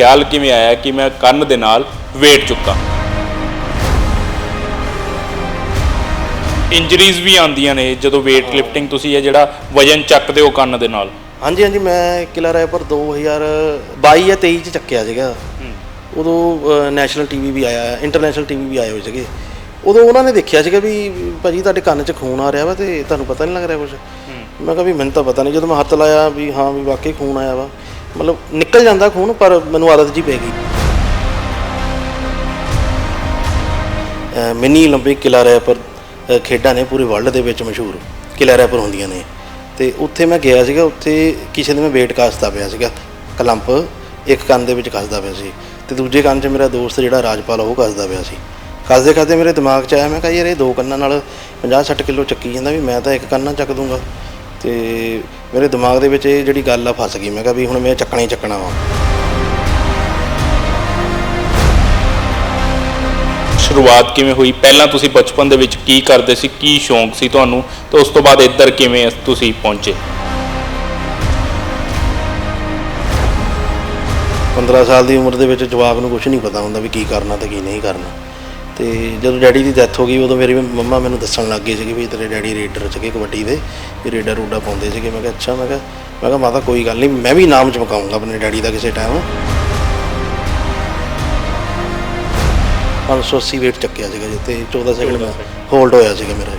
ਖਿਆਲ ਕਿਵੇਂ ਆਇਆ ਕਿ ਮੈਂ ਕੰਨ ਦੇ ਨਾਲ ਵੇਟ ਚੁੱਕਾਂ? ਇੰਜਰੀਜ਼ ਵੀ ਆਉਂਦੀਆਂ ਨੇ ਜਦੋਂ weight lifting ਤੁਸੀਂ ਇਹ ਜਿਹੜਾ ਵਜਨ ਚੱਕਦੇ ਹੋ ਕੰਨ ਦੇ ਨਾਲ। ਹਾਂਜੀ ਹਾਂਜੀ ਮੈਂ ਕਿਲਾ ਰਾਏਪੁਰ 2022 ਜਾਂ 23 ਚ ਚੱਕਿਆ ਸੀਗਾ। ਉਦੋਂ ਨੈਸ਼ਨਲ ਟੀਵੀ ਵੀ ਆਇਆ ਇੰਟਰਨੈਸ਼ਨਲ ਟੀਵੀ ਵੀ ਆਏ ਹੋਏ ਸੀਗੇ। ਉਦੋਂ ਉਹਨਾਂ ਨੇ ਦੇਖਿਆ ਸੀਗਾ ਵੀ ਭਾਜੀ ਤੁਹਾਡੇ ਕੰਨ 'ਚ ਖੂਨ ਆ ਰਿਹਾ ਵਾ ਤੇ ਤੁਹਾਨੂੰ ਪਤਾ ਨਹੀਂ ਲੱਗ ਰਿਹਾ ਕੁਝ ਮੈਂ ਕਿਹਾ ਵੀ ਮੈਨੂੰ ਤਾਂ ਪਤਾ ਨਹੀਂ ਜਦੋਂ ਮੈਂ ਹੱਥ ਲਾਇਆ ਵੀ ਹਾਂ ਵੀ ਵਾਕਈ ਖੂਨ ਆਇਆ ਵਾ। ਮਤਲਬ ਨਿਕਲ ਜਾਂਦਾ ਖੂਨ ਪਰ ਮੈਨੂੰ ਆਦਤ ਜੀ ਪੈ ਗਈ ਅਹ ਮਿੰਨੀ 올림픽 ਕਿਲਾ ਰਾਏਪੁਰ ਅਹ ਖੇਡਾਂ ਨੇ ਪੂਰੇ ਵਰਲਡ ਦੇ ਵਿੱਚ ਮਸ਼ਹੂਰ ਕਿਲਾ ਰਾਏਪੁਰ ਹੁੰਦੀਆਂ ਨੇ ਤੇ ਉੱਥੇ ਮੈਂ ਗਿਆ ਸੀਗਾ ਉੱਥੇ ਕਿਸੇ ਦੇ ਮੈਂ ਵੇਟ ਕਾਸਤਾ ਪਿਆ ਸੀਗਾ ਕਲੰਪ ਇੱਕ ਕੰਨ ਦੇ ਵਿੱਚ ਕੱਸਦਾ ਪਿਆ ਸੀ ਤੇ ਦੂਜੇ ਕੰਨ 'ਚ ਮੇਰਾ ਦੋਸਤ ਜਿਹੜਾ ਰਾਜਪਾਲ ਉਹ ਕੱਸਦਾ ਪਿਆ ਸੀ ਕੱਸਦੇ ਕੱਸਦੇ ਮੇਰੇ ਦਿਮਾਗ 'ਚ ਆਇਆ ਮੈਂ ਕਿਹਾ ਯਾਰ ਇਹ ਦੋ ਕੰਨਾਂ ਨਾਲ 50-60 ਕਿਲੋ ਚੱਕੀ ਜਾਂਦਾ ਵੀ ਮੈਂ ਤਾਂ ਇੱਕ ਕੰਨ ਨਾਲ ਚੱਕ ਦੂੰਗਾ ਤੇ ਮੇਰੇ ਦਿਮਾਗ ਦੇ ਵਿੱਚ ਇਹ ਜਿਹੜੀ ਗੱਲ ਆ ਫਸ ਗਈ। ਮੈਂ ਕਿਹਾ ਵੀ ਹੁਣ ਮੈਂ ਚੱਕਣਾ ਹੀ ਚੱਕਣਾ ਵਾ। ਸ਼ੁਰੂਆਤ ਕਿਵੇਂ ਹੋਈ? ਪਹਿਲਾਂ ਤੁਸੀਂ ਬਚਪਨ ਦੇ ਵਿੱਚ ਕੀ ਕਰਦੇ ਸੀ? ਕੀ ਸ਼ੌਂਕ ਸੀ ਤੁਹਾਨੂੰ? ਤੇ ਉਸ ਤੋਂ ਬਾਅਦ ਇੱਧਰ ਕਿਵੇਂ ਤੁਸੀਂ ਪਹੁੰਚੇ? 15 ਸਾਲ ਦੀ ਉਮਰ ਦੇ ਵਿੱਚ ਜਵਾਕ ਨੂੰ ਕੁਝ ਨਹੀਂ ਪਤਾ ਹੁੰਦਾ ਵੀ ਕੀ ਕਰਨਾ ਤੇ ਕੀ ਨਹੀਂ ਕਰਨਾ। ਤੇ ਜਦੋਂ ਡੈਡੀ ਦੀ ਡੈਥ ਹੋ ਗਈ ਉਦੋਂ ਮੇਰੀ ਮੰਮਾ ਮੈਨੂੰ ਦੱਸਣ ਲੱਗ ਗਏ ਸੀਗੇ ਵੀ ਤੇਰੇ ਡੈਡੀ ਰੇਡਰ ਸੀਗੇ ਕਬੱਡੀ ਦੇ ਵੀ ਰੇਡਰ ਰੂਡਾ ਪਾਉਂਦੇ ਸੀਗੇ। ਮੈਂ ਕਿਹਾ ਅੱਛਾ ਮੈਂ ਕਿਹਾ ਮੈਂ ਕਿਹਾ ਮਾਤਾ ਕੋਈ ਗੱਲ ਨਹੀਂ ਮੈਂ ਵੀ ਨਾਮ ਚਮਕਾਉਂਗਾ ਆਪਣੇ ਡੈਡੀ ਦਾ ਕਿਸੇ ਟਾਈਮ 580 weight ਚੱਕਿਆ ਸੀਗਾ ਜਿੱਤੇ 14 ਸੈਕਿੰਡ ਮੈਂ ਹੋਲਡ ਹੋਇਆ ਸੀਗਾ ਮੇਰਾ।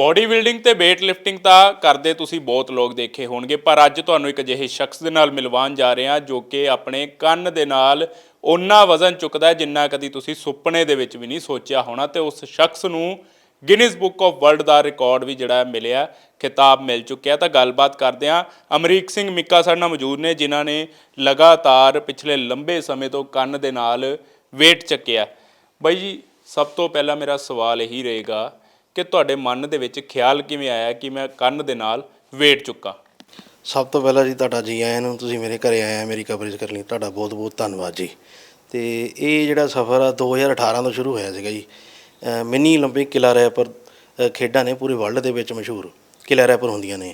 ਬੋਡੀ ਬਿਲਡਿੰਗ ਤੇ weight ਲਿਫਟਿੰਗ ਤਾਂ ਕਰਦੇ ਤੁਸੀਂ ਬਹੁਤ ਲੋਕ ਦੇਖੇ ਹੋਣਗੇ, ਪਰ ਅੱਜ ਤੁਹਾਨੂੰ ਇੱਕ ਅਜਿਹੇ ਸ਼ਖਸ ਦੇ ਨਾਲ ਮਿਲਵਾਉਣ ਜਾ ਰਹੇ ਹਾਂ ਜੋ ਕਿ ਆਪਣੇ ਕੰਨ ਦੇ ਨਾਲ ਓਨਾ ਵਜ਼ਨ ਚੁੱਕਦਾ ਜਿੰਨਾ ਕਦੀ ਤੁਸੀਂ ਸੁਪਨੇ ਦੇ ਵਿੱਚ ਵੀ ਨਹੀਂ ਸੋਚਿਆ ਹੋਣਾ ਤੇ ਉਸ ਸ਼ਖਸ ਨੂੰ ਗਿਨੀਜ਼ ਬੁੱਕ ਆਫ ਵਰਲਡ ਦਾ ਰਿਕਾਰਡ ਵੀ ਜਿਹੜਾ ਮਿਲਿਆ, ਖਿਤਾਬ ਮਿਲ ਚੁੱਕਿਆ ਤਾਂ ਗੱਲਬਾਤ ਕਰਦੇ ਹਾਂ। ਅਮਰੀਕ ਸਿੰਘ ਮਿੱਕਾ ਸਾਡੇ ਨਾਲ ਮੌਜੂਦ ਨੇ, ਜਿਨ੍ਹਾਂ ਨੇ ਲਗਾਤਾਰ ਪਿਛਲੇ ਲੰਬੇ ਸਮੇਂ ਤੋਂ ਕੰਨ ਦੇ ਨਾਲ weight ਚੱਕਿਆ ਬਾਈ ਜੀ, ਸਭ ਤੋਂ ਪਹਿਲਾਂ ਮੇਰਾ ਸਵਾਲ ਇਹੀ ਰਹੇਗਾ ਕਿ ਤੁਹਾਡੇ ਮਨ ਦੇ ਵਿੱਚ ਖਿਆਲ ਕਿਵੇਂ ਆਇਆ ਕਿ ਮੈਂ ਕੰਨ ਦੇ ਨਾਲ weight ਚੁੱਕਾਂ ਸਭ ਤੋਂ ਪਹਿਲਾਂ ਜੀ ਤੁਹਾਡਾ ਜੀ ਆਇਆਂ ਨੂੰ ਤੁਸੀਂ ਮੇਰੇ ਘਰੇ ਆਏ ਆ ਮੇਰੀ ਕਵਰੇਜ ਕਰਨ ਲਈ ਤੁਹਾਡਾ ਬਹੁਤ ਬਹੁਤ ਧੰਨਵਾਦ ਜੀ ਤੇ ਇਹ ਜਿਹੜਾ ਸਫ਼ਰ ਆ 2018 ਤੋਂ ਸ਼ੁਰੂ ਹੋਇਆ ਸੀਗਾ ਜੀ ਅਹ ਮਿੰਨੀ 올림픽 ਕਿਲਾ ਰਾਏਪੁਰ ਅਹ ਖੇਡਾਂ ਨੇ ਪੂਰੇ ਵਰਲਡ ਦੇ ਵਿੱਚ ਮਸ਼ਹੂਰ ਕਿਲਾ ਰਾਏਪੁਰ ਹੁੰਦੀਆਂ ਨੇ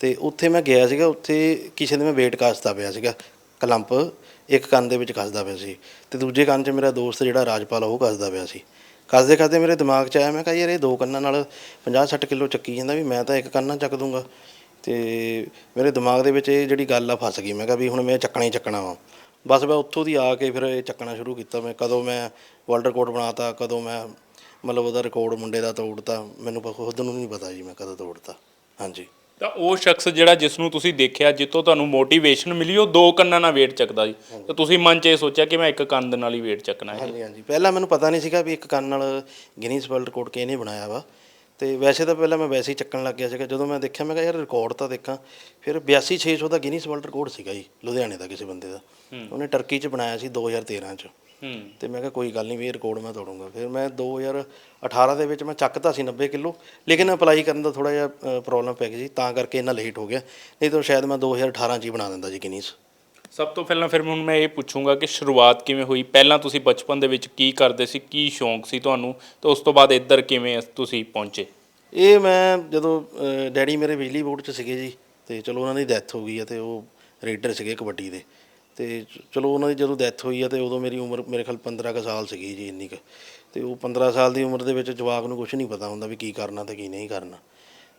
ਤੇ ਉੱਥੇ ਮੈਂ ਗਿਆ ਸੀਗਾ ਉੱਥੇ ਕਿਸੇ ਦੇ ਮੈਂ ਵੇਟ ਕਾਸਤਾ ਪਿਆ ਸੀਗਾ ਕਲੰਪ ਇੱਕ ਕੰਨ ਦੇ ਵਿੱਚ ਕੱਸਦਾ ਪਿਆ ਸੀ ਤੇ ਦੂਜੇ ਕੰਨ 'ਚ ਮੇਰਾ ਦੋਸਤ ਜਿਹੜਾ ਰਾਜਪਾਲ ਉਹ ਕੱਸਦਾ ਪਿਆ ਸੀ ਕੱਸਦੇ ਕੱਸਦੇ ਮੇਰੇ ਦਿਮਾਗ 'ਚ ਆਇਆ, ਮੈਂ ਕਿਹਾ ਯਾਰ ਇਹ ਦੋ ਕੰਨਾਂ ਨਾਲ 50-60 ਕਿਲੋ ਚੱਕੀ ਜਾਂਦਾ ਵੀ ਮੈਂ ਤਾਂ ਇੱਕ ਕੰਨ ਨਾਲ ਚੱਕ ਦੂੰਗਾ। ਤੇ ਮੇਰੇ ਦਿਮਾਗ ਦੇ ਵਿੱਚ ਇਹ ਜਿਹੜੀ ਗੱਲ ਆ ਫਸ ਗਈ, ਮੈਂ ਕਿਹਾ ਵੀ ਹੁਣ ਮੈਂ ਚੱਕਣਾ ਹੀ ਚੱਕਣਾ ਵਾ। ਬਸ ਮੈਂ ਉੱਥੋਂ ਦੀ ਆ ਕੇ ਫਿਰ ਇਹ ਚੱਕਣਾ ਸ਼ੁਰੂ ਕੀਤਾ, ਮੈਂ ਕਦੋਂ ਮੈਂ ਵਰਲਡ ਰਿਕਾਰਡ ਬਣਾਤਾ, ਕਦੋਂ ਮੈਂ ਮਤਲਬ ਉਹਦਾ ਰਿਕਾਰਡ ਮੁੰਡੇ ਦਾ ਤੋੜਤਾ, ਮੈਨੂੰ ਪ- ਖੁਦ ਨੂੰ ਨਹੀਂ ਪਤਾ ਜੀ ਮੈਂ ਕਦੋਂ ਤੋੜਤਾ। ਹਾਂਜੀ। ਤਾਂ ਉਹ ਸ਼ਖਸ ਜਿਹੜਾ ਜਿਸ ਨੂੰ ਤੁਸੀਂ ਦੇਖਿਆ ਜਿੱਤੋਂ ਤੁਹਾਨੂੰ ਮੋਟੀਵੇਸ਼ਨ ਮਿਲੀ ਉਹ ਦੋ ਕੰਨਾਂ ਨਾਲ weight ਚੱਕਦਾ ਸੀ। ਤੇ ਤੁਸੀਂ ਮਨ 'ਚ ਇਹ ਸੋਚਿਆ ਕਿ ਮੈਂ ਇੱਕ ਕੰਨ ਦੇ ਨਾਲ ਹੀ weight ਚੱਕਣਾ ਹੈ। ਹਾਂਜੀ ਹਾਂਜੀ। ਪਹਿਲਾਂ ਮੈਨੂੰ ਪਤਾ ਨਹੀਂ ਸੀਗਾ ਵੀ ਇੱਕ ਕੰਨ ਨਾਲ ਗਿਨੀਜ਼ ਵਰਲਡ ਰਿਕਾਰਡ ਕਿਹਨੇ ਬਣਾਇਆ ਵਾ। ਤੇ ਵੈਸੇ ਤਾਂ ਪਹਿਲਾਂ ਮੈਂ ਵੈਸੇ ਹੀ ਚੱਕਣ ਲੱਗ ਗਿਆ ਸੀਗਾ। ਜਦੋਂ ਮੈਂ ਦੇਖਿਆ ਮੈਂ ਕਿਹਾ ਯਾਰ ਰਿਕਾਰਡ ਤਾਂ ਦੇਖਾਂ। ਫਿਰ 82600 ਦਾ ਗਿਨੀਜ਼ ਵਰਲਡ ਰਿਕਾਰਡ ਸੀਗਾ ਜੀ ਲੁਧਿਆਣੇ ਦਾ ਕਿਸੇ ਬੰਦੇ ਦਾ। ਉਹਨੇ ਟਰਕੀ 'ਚ ਬਣਾਇਆ ਸੀ 2013 'ਚ। ਤੇ ਮੈਂ ਕਿਹਾ ਕੋਈ ਗੱਲ ਨਹੀਂ ਵੀ ਇਹ ਰਿਕਾਰਡ ਮੈਂ ਤੋੜੂੰਗਾ। ਫਿਰ ਮੈਂ 2018 ਦੇ ਵਿੱਚ ਮੈਂ ਚੱਕਤਾ ਸੀ 90 ਕਿਲੋ ਲੇਕਿਨ ਅਪਲਾਈ ਕਰਨ ਦਾ ਥੋੜਾ ਜਿਹਾ ਪ੍ਰੋਬਲਮ ਪੈ ਗਈ ਸੀ ਤਾਂ ਕਰਕੇ ਇੰਨਾ ਲੇਟ ਹੋ ਗਿਆ। ਨਹੀਂ ਤਾਂ ਸ਼ਾਇਦ ਮੈਂ 2018 'ਚ ਹੀ ਬਣਾ ਦਿੰਦਾ ਜੀ ਗਿਨੀਜ਼ ਸਭ ਤੋਂ ਪਹਿਲਾਂ ਫਿਰ ਹੁਣ ਮੈਂ ਇਹ ਪੁੱਛੂੰਗਾ ਕਿ ਸ਼ੁਰੂਆਤ ਕਿਵੇਂ ਹੋਈ? ਪਹਿਲਾਂ ਤੁਸੀਂ ਬਚਪਨ ਦੇ ਵਿੱਚ ਕੀ ਕਰਦੇ ਸੀ? ਕੀ ਸ਼ੌਂਕ ਸੀ ਤੁਹਾਨੂੰ? ਤੇ ਉਸ ਤੋਂ ਬਾਅਦ ਇੱਧਰ ਕਿਵੇਂ ਤੁਸੀਂ ਪਹੁੰਚੇ? ਇਹ ਮੈਂ ਜਦੋਂ ਡੈਡੀ ਮੇਰੇ ਬਿਜਲੀ ਬੋਰਡ 'ਚ ਸੀਗੇ ਜੀ ਤੇ ਚਲੋ ਉਹਨਾਂ ਦੀ ਡੈਥ ਹੋ ਗਈ ਹੈ ਤੇ ਉਹ ਰੇਡਰ ਸੀਗੇ ਕਬੱਡੀ ਦੇ। ਤੇ ਚਲੋ ਉਹਨਾਂ ਦੀ ਜਦੋਂ ਡੈਥ ਹੋਈ ਆ ਤੇ ਉਦੋਂ ਮੇਰੀ ਉਮਰ, ਮੇਰੇ ਖਿਆਲ 15 ਕੁ ਸਾਲ ਸੀਗੀ ਜੀ ਇੰਨੀ ਕੁ। ਤੇ ਉਹ 15 ਸਾਲ ਦੀ ਉਮਰ ਦੇ ਵਿੱਚ ਜਵਾਕ ਨੂੰ ਕੁਝ ਨਹੀਂ ਪਤਾ ਹੁੰਦਾ ਵੀ ਕੀ ਕਰਨਾ ਤੇ ਕੀ ਨਹੀਂ ਕਰਨਾ।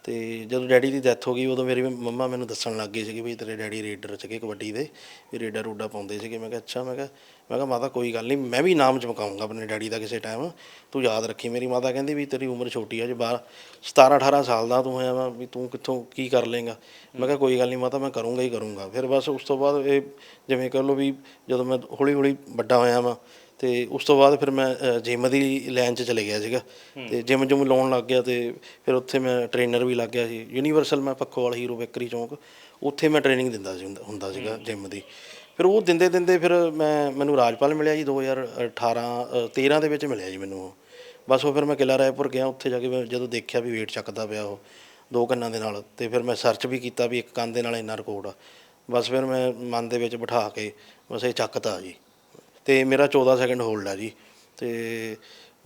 ਤੇ ਜਦੋਂ ਡੈਡੀ ਦੀ ਡੈਥ ਹੋ ਗਈ, ਉਦੋਂ ਮੇਰੀ ਮੰਮਾ ਮੈਨੂੰ ਦੱਸਣ ਲੱਗ ਗਏ ਸੀਗੇ ਵੀ ਤੇਰੇ ਡੈਡੀ ਰੇਡਰ ਸੀਗੇ ਕਬੱਡੀ ਦੇ, ਵੀ ਰੇਡਰ ਰੂਡਾ ਪਾਉਂਦੇ ਸੀਗੇ। ਮੈਂ ਕਿਹਾ, ਅੱਛਾ, ਮੈਂ ਕਿਹਾ ਮੈਂ ਕਿਹਾ ਮਾਤਾ ਕੋਈ ਗੱਲ ਨਹੀਂ ਮੈਂ ਵੀ ਨਾਮ ਚਮਕਾਉਂਗਾ ਆਪਣੇ ਡੈਡੀ ਦਾ ਕਿਸੇ ਟਾਈਮ ਤੂੰ ਯਾਦ ਰੱਖੀ ਮੇਰੀ ਮਾਤਾ ਕਹਿੰਦੀ ਵੀ ਤੇਰੀ ਉਮਰ ਛੋਟੀ ਆ ਜੇ ਬਾਹਰ 17 18 ਸਾਲ ਦਾ ਤੂੰ ਹੋਇਆ ਵਾ ਵੀ ਤੂੰ ਕਿੱਥੋਂ ਕੀ ਕਰ ਲੇਗਾ ਮੈਂ ਕਿਹਾ ਕੋਈ ਗੱਲ ਨਹੀਂ ਮਾਤਾ ਮੈਂ ਕਰੂੰਗਾ ਹੀ ਕਰੂੰਗਾ। ਫਿਰ ਬਸ ਉਸ ਤੋਂ ਬਾਅਦ ਇਹ ਜਿਵੇਂ ਕਹ ਲਓ ਵੀ ਜਦੋਂ ਮੈਂ ਹੌਲੀ ਹੌਲੀ ਵੱਡਾ ਹੋਇਆ ਵਾਂ ਤੇ ਉਸ ਤੋਂ ਬਾਅਦ ਫਿਰ ਮੈਂ ਜਿਮ ਦੀ ਲਾਈਨ 'ਚ ਚਲੇ ਗਿਆ ਸੀਗਾ। ਤੇ ਜਿਮ ਜੁਮ ਲਾਉਣ ਲੱਗ ਗਿਆ ਤੇ ਫਿਰ ਉੱਥੇ ਮੈਂ ਟ੍ਰੇਨਰ ਵੀ ਲੱਗ ਗਿਆ ਸੀ। ਯੂਨੀਵਰਸਲ ਮੈਂ ਪੱਖੋਵਾਲ ਹੀਰੋ ਬੇਕਰੀ ਚੌਂਕ ਉੱਥੇ ਮੈਂ ਟ੍ਰੇਨਿੰਗ ਦਿੰਦਾ ਸੀ ਹੁੰਦਾ- ਹੁੰਦਾ ਸੀਗਾ ਜਿਮ ਦੀ। ਫਿਰ ਉਹ ਦਿੰਦੇ ਦਿੰਦੇ ਫਿਰ ਮੈਂ ਮੈਨੂੰ ਰਾਜਪਾਲ ਮਿਲਿਆ ਜੀ 2018 ਅ, 13 ਦੇ ਵਿੱਚ ਮਿਲਿਆ ਜੀ ਮੈਨੂੰ ਉਹ। ਬਸ ਉਹ ਫਿਰ ਮੈਂ ਕਿਲਾ ਰਾਏਪੁਰ ਗਿਆ ਉੱਥੇ ਜਾ ਕੇ ਮੈਂ ਜਦੋਂ ਦੇਖਿਆ ਵੀ weight ਚੱਕਦਾ ਪਿਆ ਉਹ ਦੋ ਕੰਨਾਂ ਦੇ ਨਾਲ ਤੇ ਫਿਰ ਮੈਂ ਸਰਚ ਵੀ ਕੀਤਾ ਵੀ ਇੱਕ ਕੰਨ ਦੇ ਨਾਲ ਇੰਨਾ ਰਿਕਾਰਡ ਆ। ਬਸ ਫਿਰ ਮੈਂ ਮਨ ਦੇ ਵਿੱਚ ਬਿਠਾ ਕੇ ਬਸ ਇਹ ਚੱਕਤਾ ਜੀ। ਤੇ ਮੇਰਾ 14 ਸੈਕਿੰਡ ਹੋਲਡ ਆ ਜੀ ਤੇ